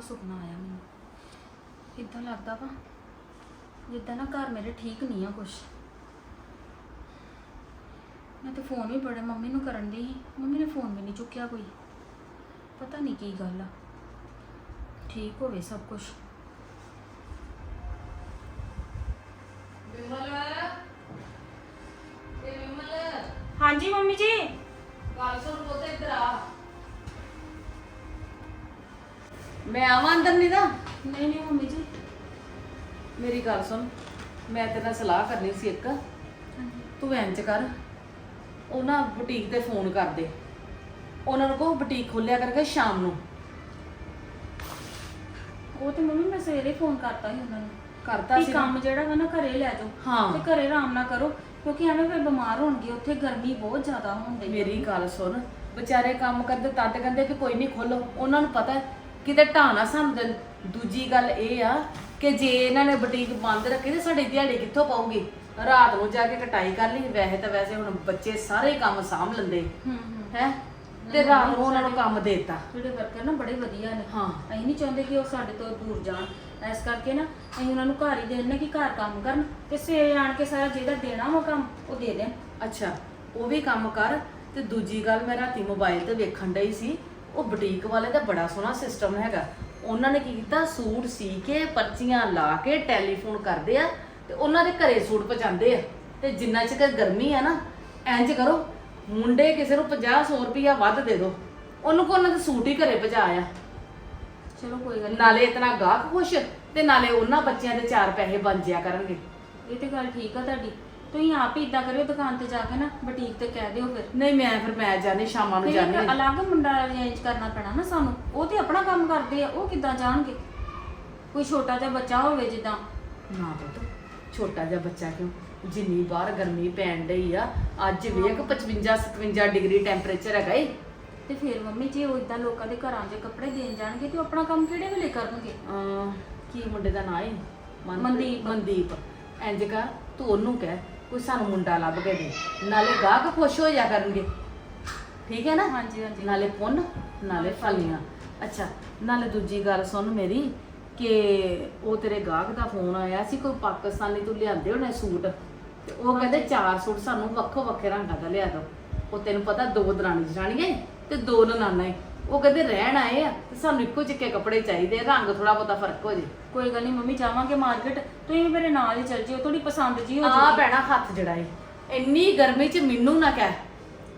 ਦਾ ਸੁਪਨਾ ਆਇਆ ਮੈਨੂੰ। ਇਦਾਂ ਲੱਗਦਾ ਵਾ, ਜਿੱਦਾਂ ਨਾ ਘਰ ਮੇਰੇ ਠੀਕ ਨਹੀਂ ਆ ਕੁਛ। ਮੈਂ ਤੇ ਫੋਨ ਵੀ ਬੜੇ ਮੰਮੀ ਨੂੰ ਕਰਨ ਦੀ ਸੀ, ਮੰਮੀ ਨੇ ਫੋਨ ਵੀ ਨਹੀਂ ਚੁੱਕਿਆ ਕੋਈ। ਪਤਾ ਨਹੀਂ ਕੀ ਗੱਲ ਆ। ਠੀਕ ਹੋਵੇ ਸਭ ਕੁਝ ਮੈਂ ਤੇਰੇ ਨਾਲ ਸਲਾਹ ਕਰਨੀ ਸੀ ਇੱਕ। ਤੂੰ ਇੰਜ ਕਰ। ਉਹ ਨਾ ਬੁਟੀਕ ਤੇ ਫੋਨ ਕਰ ਦੇ ਉਹਨਾਂ ਨੂੰ ਕਹੋ ਬੁਟੀਕ ਖੋਲਿਆ ਕਰਕੇ ਸ਼ਾਮ ਨੂੰ। ਉਹ ਤੇ ਮੰਮੀ ਮੈਂ ਸਵੇਰੇ ਫੋਨ ਕਰਤਾ ਸੀ ਉਹਨਾਂ ਨੂੰ। ਕਰਤਾ ਵੀ ਸੀ ਕੰਮ ਜਿਹੜਾ ਵਾ ਨਾ ਘਰੇ ਲੈ ਜਾਓ। ਹਾਂ। ਤੇ ਘਰੇ ਆਰਾਮ ਨਾ ਕਰੋ ਕਿਉਂਕਿ ਐਵੇਂ ਫਿਰ ਬਿਮਾਰ ਹੋਣਗੇ ਉੱਥੇ ਗਰਮੀ ਬਹੁਤ ਜ਼ਿਆਦਾ ਹੁੰਦੀ ਮੇਰੀ ਗੱਲ ਸੁਣ। ਵਿਚਾਰੇ ਕੰਮ ਕਰਦੇ ਤਦ ਕਹਿੰਦੇ ਕਿ ਕੋਈ ਨਹੀਂ ਖੋਲੋ। ਉਹਨਾਂ ਨੂੰ ਪਤਾ ਹੈ, ਕਿਤੇ ਢਾਣਾ ਸਮਝਣ ਦੂਜੀ ਗੱਲ ਇਹ ਆ ਕਿ ਜੇ ਇਹਨਾਂ ਨੇ ਬੁਟੀਕ ਬੰਦ ਰੱਖੀ ਤੇ ਸਾਡੀ ਦਿਹਾੜੀ ਕਿੱਥੋਂ ਪਾਉਗੀ? ਰਾਤ ਨੂੰ ਜਾ ਕੇ ਕਟਾਈ ਕਰ ਲਈ ਵੈਸੇ ਤਾਂ ਵੈਸੇ ਹੁਣ ਬੱਚੇ ਸਾਰੇ ਕੰਮ ਸਾਂਭ ਲੈਂਦੇ। ਹੂੰ ਹੂੰ। ਹੈ? ਤੇ ਰਾਤ ਨੂੰ ਉਹਨਾਂ ਨੂੰ ਕੰਮ ਦੇਤਾ। ਜਿਹੜੇ ਵਰਕਰ ਨਾ ਬੜੇ ਵਧੀਆ ਨੇ। ਹਾਂ। ਅਸੀਂ ਨਹੀਂ ਚਾਹੁੰਦੇ ਕਿ ਉਹ ਸਾਡੇ ਤੋਂ ਦੂਰ ਜਾਣ। ਇਸ ਕਰਕੇ ਨਾ ਅਸੀਂ ਉਹਨਾਂ ਨੂੰ ਘਰ ਹੀ ਦੇ ਦਿੰਦੇ ਕਿ ਘਰ ਕੰਮ ਕਰਨ। ਤੇ ਸਵੇਰੇ ਆਣ ਕੇ ਸਾਰਾ ਜਿਹਦਾ ਦੇਣਾ ਵਾ ਕੰਮ ਉਹ ਦੇ ਦੇਣ। ਅੱਛਾ ਉਹ ਵੀ ਕੰਮ ਕਰ। ਤੇ ਦੂਜੀ ਗੱਲ ਮੈਂ ਰਾਤੀ ਮੋਬਾਈਲ ਤੇ ਵੇਖਣ ਡਈ ਸੀ ਉਹ ਬੁਟੀਕ ਵਾਲੇ ਦਾ ਬੜਾ ਸੋਹਣਾ ਸਿਸਟਮ ਹੈਗਾ। ਉਹਨਾਂ ਨੇ ਕੀ ਕੀਤਾ? ਸੂਟ ਸੀ ਕੇ ਪਰਚੀਆਂ ਲਾ ਕੇ ਟੈਲੀਫੋਨ ਕਰਦੇ ਆ ਤੇ ਉਹਨਾਂ ਦੇ ਘਰੇ ਸੂਟ ਪਹੁੰਚਾਉਂਦੇ ਆ। ਤੇ ਜਿੰਨਾ ਚਿਰ ਗਰਮੀ ਆ ਨਾ ਇੰਜ ਕਰੋ ਮੁੰਡੇ ਕਿਸੇ ਨੂੰ 50 100 ਰੁਪਇਆ ਵੱਧ ਦੇ ਦਿਓ ਉਹਨੂੰ ਕੋ ਉਹਨਾਂ ਦੇ ਸੂਟ ਹੀ ਘਰੇ ਪਹੁੰਚਾਇਆ ਚਲੋ ਕੋਈ ਗੱਲ ਨਹੀਂ ਨਾਲੇ ਇਤਨਾ ਗਾਹਕ ਖੁਸ਼ ਤੇ ਨਾਲੇ ਉਹਨਾਂ ਬੱਚਿਆਂ ਦੇ ਚਾਰ ਪੈਸੇ ਬਣ ਜਿਆ ਕਰਨਗੇ। ਇਹ ਤੇ ਗੱਲ ਠੀਕ ਆ ਤੁਹਾਡੀ। ਤੁਸੀਂ ਆਪ ਹੀ ਇਦਾਂ ਕਰਿਓ ਦੁਕਾਨ ਤੇ ਜਾ ਕੇ ਨਾ ਬੁਟੀਕ ਤੇ ਕਹਿ ਦਿਓ ਫਿਰ। ਨਹੀਂ ਮੈਂ ਫਿਰ ਮੈਂ ਜਾਣੀ ਸ਼ਾਮਾਂ ਨੂੰ ਫਿਰ ਜਾਣੀ ਇੱਕ ਅਲੱਗ ਮੁੰਡਾ ਅਰੇਂਜ ਕਰਨਾ ਪੈਣਾ ਨਾ ਸਾਨੂੰ। ਉਹ ਤੇ ਆਪਣਾ ਕੰਮ ਕਰਦੇ ਆ ਉਹ ਕਿੱਦਾਂ ਜਾਣਗੇ? ਕੋਈ ਛੋਟਾ ਜਿਹਾ ਬੱਚਾ ਹੋਵੇ ਜਿੱਦਾਂ। ਨਾ ਪੁੱਤ ਛੋਟਾ ਜਿਹਾ ਬੱਚਾ ਕਿਉਂ? ਜਿੰਨੀ ਬਾਹਰ ਗਰਮੀ ਪੈਣ ਡਈ ਆ ਅੱਜ ਵੇਖ 55 57 ਡਿਗਰੀ ਟੈਂਪਰੇਚਰ ਹੈਗਾ ਈ ਤੇ ਫਿਰ ਮੰਮੀ ਜੇ ਉਹ ਇਦਾਂ ਲੋਕਾਂ ਦੇ ਘਰਾਂ 'ਚ ਕੱਪੜੇ ਦੇਣ ਜਾਣਗੇ ਤੇ ਉਹ ਆਪਣਾ ਕੰਮ ਕਿਹੜੇ ਵੇਲੇ ਕਰਨਗੇ? ਅਮ, ਕੀ ਮੁੰਡੇ ਦਾ ਨਾਂ ਹੈ ਮਨਦੀਪ। ਮਨਦੀਪ। ਇੰਜ ਕਰ ਤੂੰ ਉਹਨੂੰ ਕਹਿ ਕੋਈ ਸਾਨੂੰ ਮੁੰਡਾ ਲੱਭ ਕੇ ਦੇ। ਨਾਲੇ ਗਾਹਕ ਖੁਸ਼ ਹੋ ਜਾ ਕਰਨਗੇ। ਠੀਕ ਹੈ ਨਾ? ਹਾਂਜੀ ਹਾਂਜੀ। ਨਾਲੇ ਪੁੰਨ ਨਾਲੇ ਫਲੀਆਂ। ਅੱਛਾ ਨਾਲੇ ਦੂਜੀ ਗੱਲ ਸੁਣ ਮੇਰੀ ਕਿ ਉਹ ਤੇਰੇ ਗਾਹਕ ਦਾ ਫੋਨ ਆਇਆ ਸੀ ਕੋਈ ਪਾਕਿਸਤਾਨੀ ਤੂੰ ਲਿਆਂਦੇ ਹੋਣੇ ਸੂਟ। ਤੇ ਉਹ ਕਹਿੰਦੇ ਚਾਰ ਸੂਟ ਸਾਨੂੰ ਵੱਖੋ ਵੱਖਰੇ ਰੰਗਾਂ ਦਾ ਲਿਆ ਦੋ ਉਹ ਤੈਨੂੰ ਪਤਾ ਦੋ ਦਰਾਣੀ ਜਠਾਣੀਆਂ ਈ ਤੇ ਦੋ ਨਨਾਣਾ ਈ। ਉਹ ਕਹਿੰਦੇ ਰਹਿਣ ਆਏ ਆ ਤੇ ਸਾਨੂੰ ਇੱਕੋ ਜਿੱਕੇ ਕੱਪੜੇ ਚਾਹੀਦੇ ਆ, ਰੰਗ ਥੋੜਾ ਬਹੁਤਾ ਫ਼ਰਕ ਹੋ ਜੇ। ਕੋਈ ਗੱਲ ਨਹੀਂ ਮੰਮੀ ਜਾਵਾਂਗੇ ਮਾਰਕੀਟ। ਤੁਸੀਂ ਮੇਰੇ ਨਾਲ ਹੀ ਚੱਲ ਜਿਓ ਥੋੜੀ ਪਸੰਦ ਜੀ ਹੋ ਆ ਜਾਏਗੀ ਭੈਣਾ ਹੱਥ ਜੜਾਏ ਇੰਨੀ ਗਰਮੀ 'ਚ ਮੈਨੂੰ ਨਾ ਕਹਿ।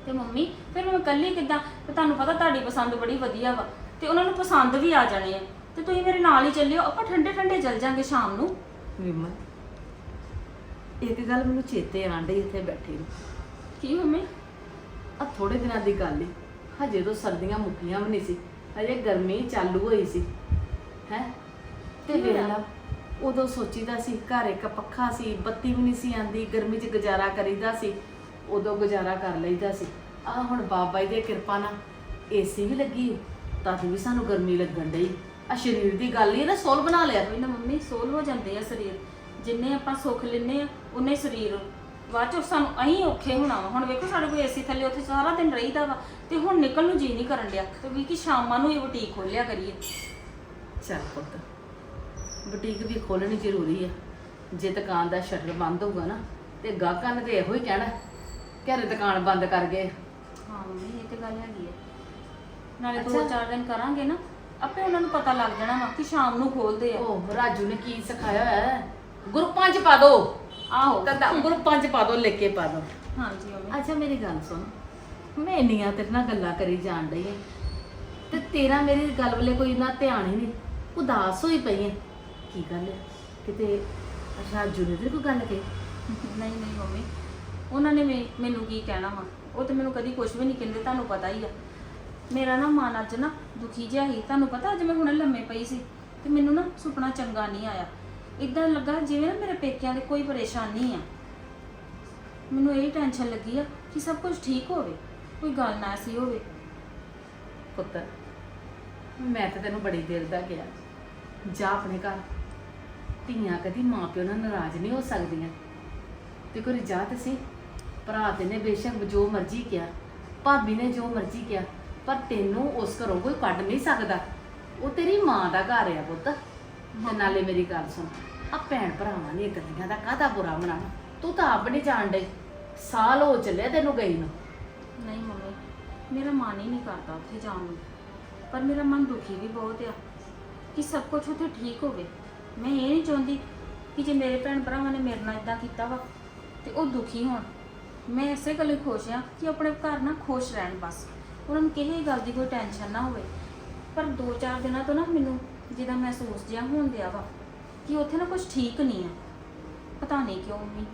ਤੇ ਮੰਮੀ ਫਿਰ ਮੈਂ ਇਕੱਲੀ ਕਿੱਦਾਂ? ਤੇ ਤੁਹਾਨੂੰ ਪਤਾ ਤੁਹਾਡੀ ਪਸੰਦ ਬੜੀ ਵਧੀਆ ਵਾ। ਤੇ ਉਹਨਾਂ ਨੂੰ ਪਸੰਦ ਵੀ ਆ ਜਾਣੇ ਆ। ਤੇ ਤੁਸੀਂ ਮੇਰੇ ਨਾਲ ਹੀ ਚੱਲਿਓ ਆਪਾਂ ਠੰਡੇ ਠੰਡੇ ਚੱਲ ਜਾਾਂਗੇ ਸ਼ਾਮ ਨੂੰ। ਵਿਮਲ ਇੱਕ ਗੱਲ ਮੈਨੂੰ ਚੇਤੇ ਆਣ ਡਈ ਇੱਥੇ ਬੈਠੀ ਨੂੰ। ਕੀ ਮੰਮੀ? ਆ ਥੋੜੇ ਦਿਨਾਂ ਦੀ ਗੱਲ ਈ ਹਜੇ ਤੋਂ ਸਰਦੀਆਂ ਮੁੱਕੀਆਂ ਵੀ ਨਹੀਂ ਸੀ ਹਜੇ ਗਰਮੀ ਚਾਲੂ ਹੋਈ ਸੀ ਹੈ? ਤੇ ਕੀ ਹੋਇਆ? ਵੇਲਾ ਉਦੋਂ ਸੋਚੀਦਾ ਸੀ ਘਰ ਇੱਕ ਪੱਖਾ ਸੀ ਬੱਤੀ ਵੀ ਨਹੀਂ ਸੀ ਆਂਦੀ ਗਰਮੀ 'ਚ ਗੁਜ਼ਾਰਾ ਕਰੀਦਾ ਸੀ ਉਦੋਂ ਗੁਜ਼ਾਰਾ ਕਰ ਲਈਦਾ ਸੀ। ਆ ਹੁਣ ਬਾਬਾ ਜੀ ਦੀ ਕਿਰਪਾ ਨਾਲ ਏਸੀ ਵੀ ਲੱਗੀ ਤਦ ਵੀ ਸਾਨੂੰ ਗਰਮੀ ਲੱਗਣ ਡਈ। ਆ ਸਰੀਰ ਦੀ ਗੱਲ ਹੀ ਨਾ ਸੋਲ ਬਣਾ ਲਿਆ। ਕੋਈ ਨਾ ਮੰਮੀ ਸੋਲ ਹੋ ਜਾਂਦੇ ਆ ਸਰੀਰ। ਜਿੰਨੇ ਆਪਾਂ ਸੁੱਖ ਲੈਨੇ ਆ ਉਨੇ ਸਰੀਰ ਬਾਅਦ ਚ ਸਾਨੂੰ ਅਹੀਂ ਔਖੇ ਹੋਣਾ ਵਾ। ਹੁਣ ਵੇਖੋ ਸਾਡੇ ਕੋਲ ਏਸੀ ਥੱਲੇ ਉੱਥੇ ਸਾਰਾ ਦਿਨ ਰਹੀਦਾ ਵਾ ਤੇ ਹੁਣ ਨਿਕਲ ਨੂੰ ਜੀ ਨਹੀਂ ਕਰਨ ਡਿਆ। ਤੇ ਵੀ ਕਿ ਸ਼ਾਮਾਂ ਨੂੰ ਇਹ ਬੁਟੀਕ ਖੋਲਿਆ ਕਰੀਏ। ਚੱਲ ਪੁੱਤ ਬੁਟੀਕ ਵੀ ਖੋਲਣੀ ਜ਼ਰੂਰੀ ਆ। ਜੇ ਦੁਕਾਨ ਦਾ ਸ਼ਟਰ ਬੰਦ ਹੋਊਗਾ ਨਾ ਤੇ ਗਾਹਕਾਂ ਨੇ ਤੇ ਇਹੋ ਹੀ ਕਹਿਣਾ ਕਿ ਹਰੇ ਦੁਕਾਨ ਬੰਦ ਕਰ ਗਏ। ਹਾਂ ਮੰਮੀ ਇਹ ਤੇ ਗੱਲ ਹੈਗੀ ਹੈ ਨਾਲੇ ਅੱਛਾ। ਦੋ ਚਾਰ ਦਿਨ ਕਰਾਂਗੇ ਨਾ ਆਪੇ ਉਹਨਾਂ ਨੂੰ ਪਤਾ ਲੱਗ ਜਾਣਾ ਵਾ ਕਿ ਸ਼ਾਮ ਨੂੰ ਖੋਲਦੇ ਆ। ਉਹ ਰਾਜੂ ਨੇ ਕੀ ਸਿਖਾਇਆ ਹੋਇਆ ਹੈ? ਗਰੁੱਪਾਂ 'ਚ ਪਾ ਦੋ। ਆਹੋ। ਤਾਂ ਗਰੁੱਪਾਂ 'ਚ ਪਾ ਦੋ ਲਿਖ ਕੇ ਪਾ ਦੋ। ਹਾਂਜੀ ਮੰਮੀ। ਅੱਛਾ ਮੇਰੀ ਗੱਲ ਸੁਣ। ਮੈਂ ਇੰਨੀਆਂ ਤੇਰੇ ਨਾਲ ਗੱਲਾਂ ਕਰੀ ਜਾਣ ਡਈ ਹਾਂ ਤੇ ਤੇਰਾ ਮੇਰੀ ਗੱਲ ਵੱਲੇ ਕੋਈ ਨਾ ਧਿਆਨ ਹੀ ਨਹੀਂ। ਉਦਾਸ ਹੋਈ ਪਈ ਹੈ ਕੀ ਗੱਲ ਹੈ ਕਿਤੇ ਰਾਜੂ ਨੇ ਤੇਰੇ ਕੋਈ ਗੱਲ ਕਹੀ? ਨਹੀਂ ਨਹੀਂ ਮੰਮੀ। ਉਹਨਾਂ ਨੇ ਮੈ- ਮੈਨੂੰ ਕੀ ਕਹਿਣਾ ਵਾ? ਉਹ ਤੇ ਮੈਨੂੰ ਕਦੀ ਕੁਝ ਵੀ ਨਹੀਂ ਕਹਿੰਦੇ ਤੁਹਾਨੂੰ ਪਤਾ ਹੀ ਆ। ਮੇਰਾ ਨਾ ਮਨ ਅੱਜ ਨਾ ਦੁਖੀ ਜਿਹਾ ਸੀ। ਤੁਹਾਨੂੰ ਪਤਾ ਅੱਜ ਮੈਂ ਹੁਣੇ ਲੰਮੇ ਪਈ ਸੀ। ਤੇ ਮੈਨੂੰ ਨਾ ਸੁਪਨਾ ਚੰਗਾ ਨਹੀਂ ਆਇਆ। ਇਦਾਂ ਲੱਗਾ ਜਿਵੇਂ ਨਾ ਮੇਰੇ ਪੇਕਿਆਂ ਦੇ ਕੋਈ ਪਰੇਸ਼ਾਨੀ ਆ। ਮੈਨੂੰ ਇਹ ਟੈਨਸ਼ਨ ਲੱਗੀ ਆ ਕਿ ਸਭ ਕੁਝ ਠੀਕ ਹੋਵੇ, ਕੋਈ ਗੱਲ ਨਾ ਸੀ ਹੋਵੇ। ਪੁੱਤਰ ਮੈਂ ਤਾਂ ਤੈਨੂੰ ਬੜੀ ਦਿਲ ਦਾ ਕਿਹਾ। ਜਾ ਆਪਣੇ ਘਰ। ਧੀਆਂ ਕਦੀ ਮਾਂ ਪਿਓ ਨਾਲ ਨਾਰਾਜ਼ ਨਹੀਂ ਹੋ ਸਕਦੀਆਂ। ਤੇ ਕੋਈ ਜਾ ਤੇ ਸੀ? ਭਰਾ ਤੇ ਨੇ ਬੇਸ਼ੱਕ ਜੋ ਮਰਜ਼ੀ ਕਿਹਾ। ਭਾਬੀ ਨੇ ਜੋ ਮਰਜ਼ੀ ਕਿਹਾ, ਪਰ ਤੈਨੂੰ ਉਸ ਘਰੋਂ ਕੋਈ ਕੱਢ ਨਹੀਂ ਸਕਦਾ। ਉਹ ਤੇਰੀ ਮਾਂ ਦਾ ਘਰ ਆ ਪੁੱਤ। ਤੇ ਨਾਲੇ ਮੇਰੀ ਗੱਲ ਸੁਣ ਆ ਭੈਣ ਭਰਾਵਾਂ ਨੇ ਗੱਲਾਂ ਦਾ ਕਾਹਦਾ ਬੁਰਾ ਮਨਾਣਾ ਤੂੰ ਤਾਂ ਆਪ ਨਹੀਂ ਜਾਣ ਡਈ। ਸਾਲ ਹੋ ਚੱਲਿਆ ਤੈਨੂੰ ਗਈ ਨੂੰ। ਨਹੀਂ ਮੰਮੀ, ਮੇਰਾ ਮਨ ਹੀ ਨਹੀਂ ਕਰਦਾ ਉੱਥੇ ਜਾਣ ਨੂੰ। ਪਰ ਮੇਰਾ ਮਨ ਦੁਖੀ ਵੀ ਬਹੁਤ ਆ ਕਿ ਸਭ ਕੁਝ ਉੱਥੇ ਠੀਕ ਹੋਵੇ। ਮੈਂ ਇਹ ਨਹੀਂ ਚਾਹੁੰਦੀ ਕਿ ਜੇ ਮੇਰੇ ਭੈਣ ਭਰਾਵਾਂ ਨੇ ਮੇਰੇ ਨਾਲ ਇਦਾਂ ਕੀਤਾ ਵਾ, ਤੇ ਉਹ ਦੁਖੀ ਹੋਣ। ਮੈਂ ਇਸੇ ਗੱਲੋਂ ਖੁਸ਼ ਆ ਕਿ ਉਹ ਆਪਣੇ ਘਰ ਨਾਲ ਖੁਸ਼ ਰਹਿਣ ਬਸ। ਉਹਨਾਂ ਨੂੰ ਕਿਸੇ ਗੱਲ ਦੀ ਕੋਈ ਟੈਨਸ਼ਨ ਨਾ ਹੋਵੇ। ਪਰ 2-4 ਦਿਨਾਂ ਤੋਂ ਨਾ ਮੈਨੂੰ ਜਿਹਦਾ ਮਹਿਸੂਸ ਜਿਹਾ ਹੋਣ ਦਿਆ ਵਾ ਕਿ ਉੱਥੇ ਨਾ ਕੁਝ ਠੀਕ ਨਹੀਂ ਆ। ਪਤਾ ਨਹੀਂ ਕਿਉਂ ਮੰਮੀ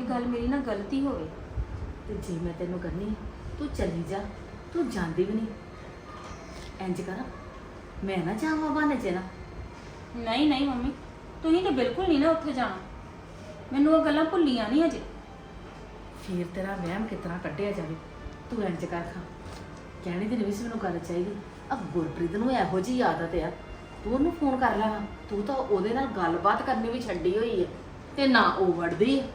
ਇਹ ਗੱਲ ਮੇਰੀ ਨਾ ਗਲਤੀ ਹੋਵੇ। ਤੇ ਜੇ ਮੈਂ ਤੈਨੂੰ ਕਰਨੀ ਤੂੰ ਚਲੀ ਜਾ ਤੂੰ ਜਾਂਦੀ ਵੀ ਨਹੀਂ। ਇੰਜ ਕਰ ਮੈਂ ਨਾ ਜਾਵਾਂ ਬਾਨੇ ਚ ਨਾ। ਨਹੀਂ ਨਹੀਂ ਮੰਮੀ ਤੁਸੀਂ ਤਾਂ ਬਿਲਕੁਲ ਨਹੀਂ ਨਾ ਉੱਥੇ ਜਾਣਾ। ਮੈਨੂੰ ਉਹ ਗੱਲਾਂ ਭੁੱਲੀਆਂ ਨਹੀਂ ਅਜੇ। ਫਿਰ ਤੇਰਾ ਵਹਿਮ ਕਿਤਨਾ ਕੱਢਿਆ ਜਾਵੇ? ਤੂੰ ਇੰਜ ਕਰ ਖਾ। ਕਹਿਣੀ ਤੇ ਨਹੀਂ ਸੀ ਮੈਨੂੰ ਗੱਲ ਚਾਹੀਦੀ। ਆ ਗੁਰਪ੍ਰੀਤ ਨੂੰ ਇਹੋ ਜੀ ਆਦਤ ਆ। ਤੂੰ ਉਹਨੂੰ ਫੋਨ ਕਰ ਲੈਣਾ। ਤੂੰ ਤਾਂ ਉਹਦੇ ਨਾਲ ਗੱਲਬਾਤ ਕਰਨੀ ਵੀ ਛੱਡੀ ਹੋਈ ਹੈ ਤੇ ਨਾ ਉਹ ਵੜਦੀ ਹੈ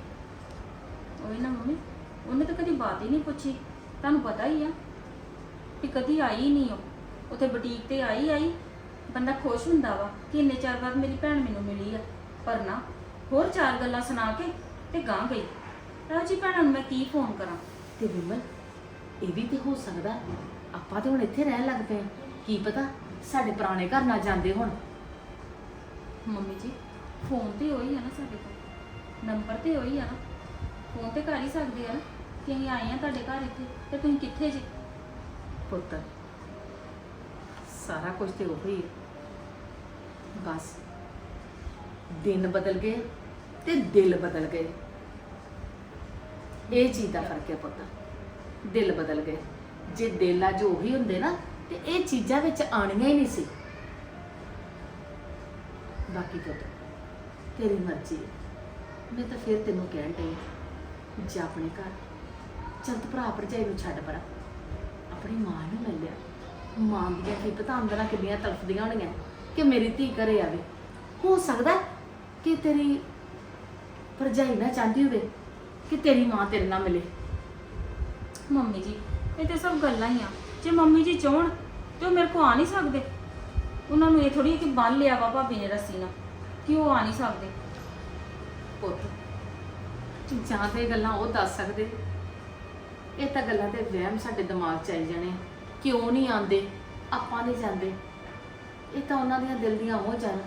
ਉਹੀ ਨਾ ਮੰਮੀ ਉਹਨੇ ਤਾਂ ਕਦੀ ਬਾਤ ਹੀ ਨਹੀਂ ਪੁੱਛੀ। ਤੁਹਾਨੂੰ ਪਤਾ ਹੀ ਆ ਕਿ ਕਦੀ ਆਈ ਨਹੀਂ ਉਹ। ਉੱਥੇ ਬੁਟੀਕ ਤੇ ਆਈ ਆਈ ਬੰਦਾ ਖੁਸ਼ ਹੁੰਦਾ ਵਾ ਕਿ ਇੰਨੇ ਚਾਰ ਬਾਅਦ ਮੇਰੀ ਭੈਣ ਮੈਨੂੰ ਮਿਲੀ ਆ। ਪਰ ਨਾ ਹੋਰ ਚਾਰ ਗੱਲਾਂ ਸੁਣਾ ਕੇ ਤੇ ਗਾਂ ਗਈ। ਇਹੋ ਜੀ ਭੈਣਾਂ ਨੂੰ ਮੈਂ ਕੀ ਫੋਨ ਕਰਾਂ? ਤੇ ਵਿਮਲ ਇਹ ਵੀ ਤੇ ਹੋ ਸਕਦਾ ਆਪਾਂ ਤੇ ਹੁਣ ਇੱਥੇ ਰਹਿਣ ਲੱਗ ਪਏ। ਕੀ ਪਤਾ ਸਾਡੇ ਪੁਰਾਣੇ ਘਰ ਨਾ ਜਾਂਦੇ ਹੁਣ। ਮੰਮੀ ਜੀ ਫੋਨ ਤੇ ਹੋਈ ਆ ਨਾ ਸਾਡੇ ਕੋਲ। ਨੰਬਰ ਤੇ ਹੋਈ ਆ ਨਾ। ਫੋਨ ਤੇ ਕਰ ਹੀ ਸਕਦੇ ਆ ਨਾ। ਕਿ ਅਸੀਂ ਆਏ ਆ ਤੁਹਾਡੇ ਘਰ ਇੱਥੇ ਤੇ ਤੁਸੀਂ ਕਿੱਥੇ ਜੀ? ਪੁੱਤ ਸਾਰਾ ਕੁਝ ਤੇ ਉਹੀ ਹੈ ਬਸ ਦਿਨ ਬਦਲ ਗਏ ਤੇ ਦਿਲ ਬਦਲ ਗਏ। ਇਹ ਚੀਜ਼ ਦਾ ਫ਼ਰਕ ਹੈ ਪੁੱਤ ਦਿਲ ਬਦਲ ਗਏ। ਜੇ ਦਿਲ ਅੱਜ ਉਹੀ ਹੁੰਦੇ ਨਾ ਤੇ ਇਹ ਚੀਜ਼ਾਂ ਵਿੱਚ ਆਣੀਆਂ ਹੀ ਨਹੀਂ ਸੀ। ਬਾਕੀ ਪੁੱਤ, ਤੇਰੀ ਮਰਜ਼ੀ ਹੈ। ਮੈਂ ਤਾਂ ਫਿਰ ਤੈਨੂੰ ਕਹਿਣ ਡਈ ਜਾ ਆਪਣੇ ਘਰ ਚੰਦ ਭਰਾ ਭਰਜਾਈ ਨੂੰ ਛੱਡ ਪਰਾਂ। ਆਪਣੀ ਮਾਂ ਨੂੰ ਲੈ ਲਿਆ। ਮਾਂ ਦੀਆਂ ਕੀ ਪਤਾ ਅੰਦਰਾਂ ਕਿੰਨੀਆਂ ਤੜਫਦੀਆਂ ਹੋਣੀਆਂ, ਕਿ ਮੇਰੀ ਧੀ ਘਰੇ ਆਵੇ। ਹੋ ਸਕਦਾ ਕਿ ਤੇਰੀ ਭਰਜਾਈ ਨਾ ਚਾਹੁੰਦੀ ਹੋਵੇ ਕਿ ਤੇਰੀ ਮਾਂ ਤੇਰੇ ਨਾਲ ਮਿਲੇ। ਮੰਮੀ ਜੀ, ਇਹ ਤੇ ਸਭ ਗੱਲਾਂ ਹੀ ਆ। ਜੇ ਮੰਮੀ ਜੀ ਚਾਹਣ ਤੇ ਉਹ ਮੇਰੇ ਕੋ ਆ ਨਹੀਂ ਸਕਦੇ। ਉਹਨਾਂ ਨੂੰ ਇਹ ਥੋੜੀ ਕਿ ਬੰਨ ਲਿਆ ਵਾ ਭਾਬੀ ਨੇ ਰੱਸੀ ਨਾਲ ਕਿ ਉਹ ਆ ਨਹੀਂ ਸਕਦੇ। ਪੁੱਤ ਜਾਂ ਤੇ ਇਹ ਗੱਲਾਂ ਉਹ ਦੱਸ ਸਕਦੇ। ਇਹ ਤਾਂ ਗੱਲਾਂ ਤੇ ਵਹਿਮ ਸਾਡੇ ਦਿਮਾਗ 'ਚ ਆਈ ਜਾਣੇ। ਕਿਉਂ ਨਹੀਂ ਆਉਂਦੇ? ਆਪਾਂ ਨਹੀਂ ਜਾਂਦੇ। ਇਹ ਤਾਂ ਉਹਨਾਂ ਦੀਆਂ ਦਿਲ ਦੀਆਂ ਉਹ ਜਾਣ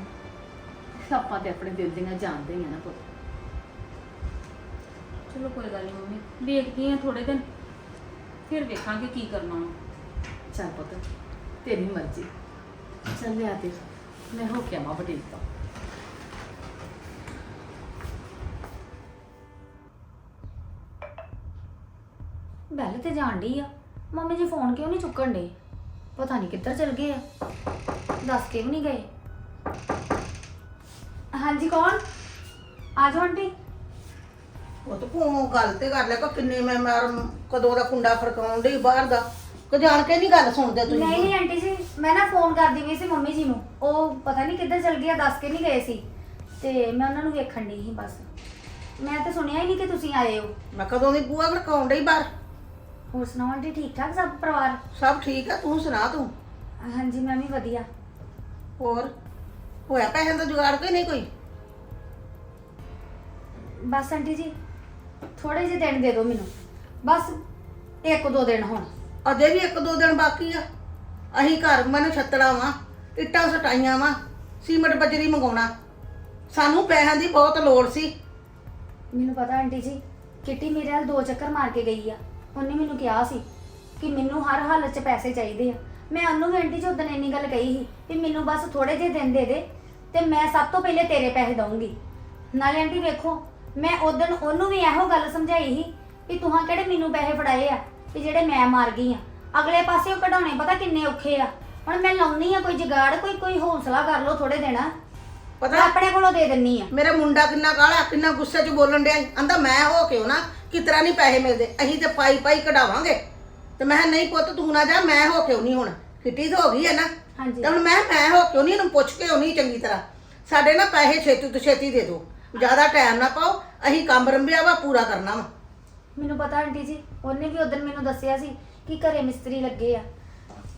ਆਪਾਂ ਤੇ ਆਪਣੇ ਦਿਲ ਦੀਆਂ ਜਾਣਦੇ ਹੀ ਆ ਨਾ ਪੁੱਤ। ਚਲੋ ਕੋਈ ਗੱਲ ਨਹੀਂ ਮੰਮੀ ਵੇਖਦੀ ਆ ਥੋੜੇ ਦਿਨ। ਫਿਰ ਵੇਖਾਂਗੇ ਕੀ ਕਰਨਾ ਵਾ। ਚੱਲ ਪੁੱਤ ਤੇਰੀ ਮਰਜ਼ੀ। ਚੱਲ ਲਿਆ ਤੇ ਮੈਂ ਹੋ ਕੇ ਆਵਾਂ ਬਟੀਕ ਤੋਂ। ਬੈਲ ਤੇ ਜਾਣ ਡਈ ਆ। ਮੰਮੀ ਜੀ ਫੋਨ ਕਿਉਂ ਨਹੀਂ ਚੁੱਕਣ ਡੇ ਪਤਾ ਨਹੀਂ ਕਿੱਧਰ ਚਲ ਗਏ ਆ। ਦੱਸ ਕੇ ਵੀ ਨਹੀਂ ਗਏ। ਹਾਂਜੀ, ਕੌਣ? ਆ ਜਾਓ ਆਂਟੀ। ਉਹ ਤਾਂ ਤੂੰ ਗੱਲ ਤੇ ਕਰ ਲੈ ਕਿ ਕਿੰਨੇ ਮੈਂ ਮਾਰ ਕਦੋਂ ਦਾ ਕੁੰਡਾ ਫੜਕਾਉਣ ਡਈ ਬਾਹਰ ਦਾ। ਕਿ ਜਾਣ ਕੇ ਨਹੀਂ ਗੱਲ ਸੁਣਦੇ ਤੁਸੀਂ? ਨਹੀਂ ਨਹੀਂ ਆਂਟੀ ਜੀ ਮੈਂ ਨਾ ਫੋਨ ਕਰਦੀ ਪਈ ਸੀ ਮੰਮੀ ਜੀ ਨੂੰ। ਉਹ ਪਤਾ ਨਹੀਂ ਕਿੱਧਰ ਚਲ ਗਿਆ ਦੱਸ ਕੇ ਨਹੀਂ ਗਏ ਸੀ। ਤੇ ਮੈਂ ਉਹਨਾਂ ਨੂੰ ਵੇਖਣ ਡਈ ਸੀ ਬਸ। ਮੈਂ ਤਾਂ ਸੁਣਿਆ ਹੀ ਨਹੀਂ ਕਿ ਤੁਸੀਂ ਆਏ ਹੋ। ਮੈਂ ਕਦੋਂ ਦੀ ਬੂਆ ਖੜਕਾਉਣ ਡਈ ਬਾਹਰ। ਹੋਰ ਸੁਣਾਓ ਆਂਟੀ ਠੀਕ ਠਾਕ ਸਭ ਪਰਿਵਾਰ? ਸਭ ਠੀਕ ਆ ਤੂੰ ਸੁਣਾ ਤੂੰ? ਹਾਂਜੀ ਮੈਂ ਵੀ ਵਧੀਆ। ਹੋਰ ਹੋਇਆ ਪੈਸੇ ਦਾ ਜੁਗਾੜ ਕੋਈ ਨਹੀਂ ਕੋਈ? ਬਸ ਆਂਟੀ ਜੀ ਥੋੜੇ ਜਿਹੇ ਦਿਨ ਦੇ ਦਿਓ ਮੈਨੂੰ। ਬਸ ਇੱਕ ਦੋ ਦਿਨ ਹੁਣ। ਅਜੇ ਵੀ ਇੱਕ ਦੋ ਦਿਨ ਬਾਕੀ ਆ। ਅਸੀਂ ਘਰ ਮਨ ਛੱਤੜਾ ਵਾਂ, ਇੱਟਾਂ ਸਟਾਈਆਂ ਵਾਂ, ਸੀਮਟ ਬਜਰੀ ਮੰਗਾਉਣਾ। ਸਾਨੂੰ ਪੈਸਿਆਂ ਦੀ ਬਹੁਤ ਲੋੜ ਸੀ। ਮੈਨੂੰ ਪਤਾ ਆਂਟੀ ਜੀ ਕਿੱਟੀ ਮੇਰੇ ਨਾਲ ਦੋ ਚੱਕਰ ਮਾਰ ਕੇ ਗਈ ਆ। ਉਹਨੇ ਮੈਨੂੰ ਕਿਹਾ ਸੀ ਕਿ ਮੈਨੂੰ ਹਰ ਹਾਲਤ 'ਚ ਪੈਸੇ ਚਾਹੀਦੇ ਆ। ਮੈਂ ਉਹਨੂੰ ਵੀ ਆਂਟੀ ਜੀ ਉਦੋਂ ਇੰਨੀ ਗੱਲ ਕਹੀ ਸੀ ਵੀ ਮੈਨੂੰ ਬਸ ਥੋੜੇ ਜਿਹੇ ਦਿਨ ਦੇ ਦੇ ਤੇ ਮੈਂ ਸਭ ਤੋਂ ਪਹਿਲੇ ਤੇਰੇ ਪੈਸੇ ਦਊਂਗੀ। ਨਾਲੇ ਆਂਟੀ ਵੇਖੋ, ਮੈਂ ਉਦੋਂ ਉਹਨੂੰ ਵੀ ਇਹੋ ਗੱਲ ਸਮਝਾਈ ਸੀ ਵੀ ਤੁਹਾਂ ਕਿਹੜੇ ਮੈਨੂੰ ਪੈਸੇ ਫੜਾਏ ਆ। ਕਿ ਜਿਹੜੇ ਮੈਂ ਮਾਰ ਗਈ ਆ ਅਗਲੇ ਪਾਸੇ ਉਹ ਕਢਾਉਣੇ ਪਤਾ ਕਿੰਨੇ ਔਖੇ ਆ। ਹੁਣ ਮੈਂ ਲਾਉਣੀ ਆ ਕੋਈ ਜਗਾੜ ਕੋਈ ਕੋਈ ਹੌਸਲਾ ਕਰ ਲਓ ਥੋੜੇ ਦਿਨ। ਮੈਂ ਪਤਾ ਆਪਣੇ ਕੋਲੋਂ ਦੇ ਦਿੰਨੀ ਆ। ਮੇਰਾ ਮੁੰਡਾ ਕਿੰਨਾ ਕਾਲਾ ਕਿੰਨਾ ਗੁੱਸੇ 'ਚ ਬੋਲਣ ਡਿਆ ਆਂਦਾ ਮੈਂ ਹੋ ਕੇ ਨਾ ਕਿਤਰਾ ਨਹੀਂ ਪੈਸੇ ਮਿਲਦੇ। ਅਸੀਂ ਤੇ ਪਾਈ ਪਾਈ ਕਢਾਵਾਂਗੇ। ਤੇ ਮੈਂ ਕਿਹਾ, ਨਹੀਂ ਪੁੱਤ ਤੂੰ ਨਾ ਜਾ ਮੈਂ ਹੋ ਕੇ ਨਹੀਂ ਹੁਣ। ਕਿੱਟੀ ਤਾਂ ਹੋ ਗਈ ਹੈ ਨਾ। ਹਾਂਜੀ। ਤੇ ਹੁਣ ਮੈਂ ਮੈਂ ਹੋ ਕੇ ਨਹੀਂ ਇਹਨੂੰ ਪੁੱਛ ਕੇ ਆਉਣੀ ਚੰਗੀ ਤਰ੍ਹਾਂ। ਸਾਡੇ ਨਾ ਪੈਸੇ ਛੇਤੀ ਤੋਂ ਛੇਤੀ ਦੇ ਦਿਓ। ਜ਼ਿਆਦਾ ਟਾਈਮ ਨਾ ਪਾਓ। ਅਸੀਂ ਕੰਮ ਰੰਭਿਆ ਵਾ ਪੂਰਾ ਕਰਨਾ ਵਾ। ਮੈਨੂੰ ਪਤਾ ਆਂਟੀ ਜੀ, ਉਹਨੇ ਵੀ ਉਦੋਂ ਮੈਨੂੰ ਦੱਸਿਆ ਸੀ ਕਿ ਘਰੇ ਮਿਸਤਰੀ ਲੱਗੇ ਆ।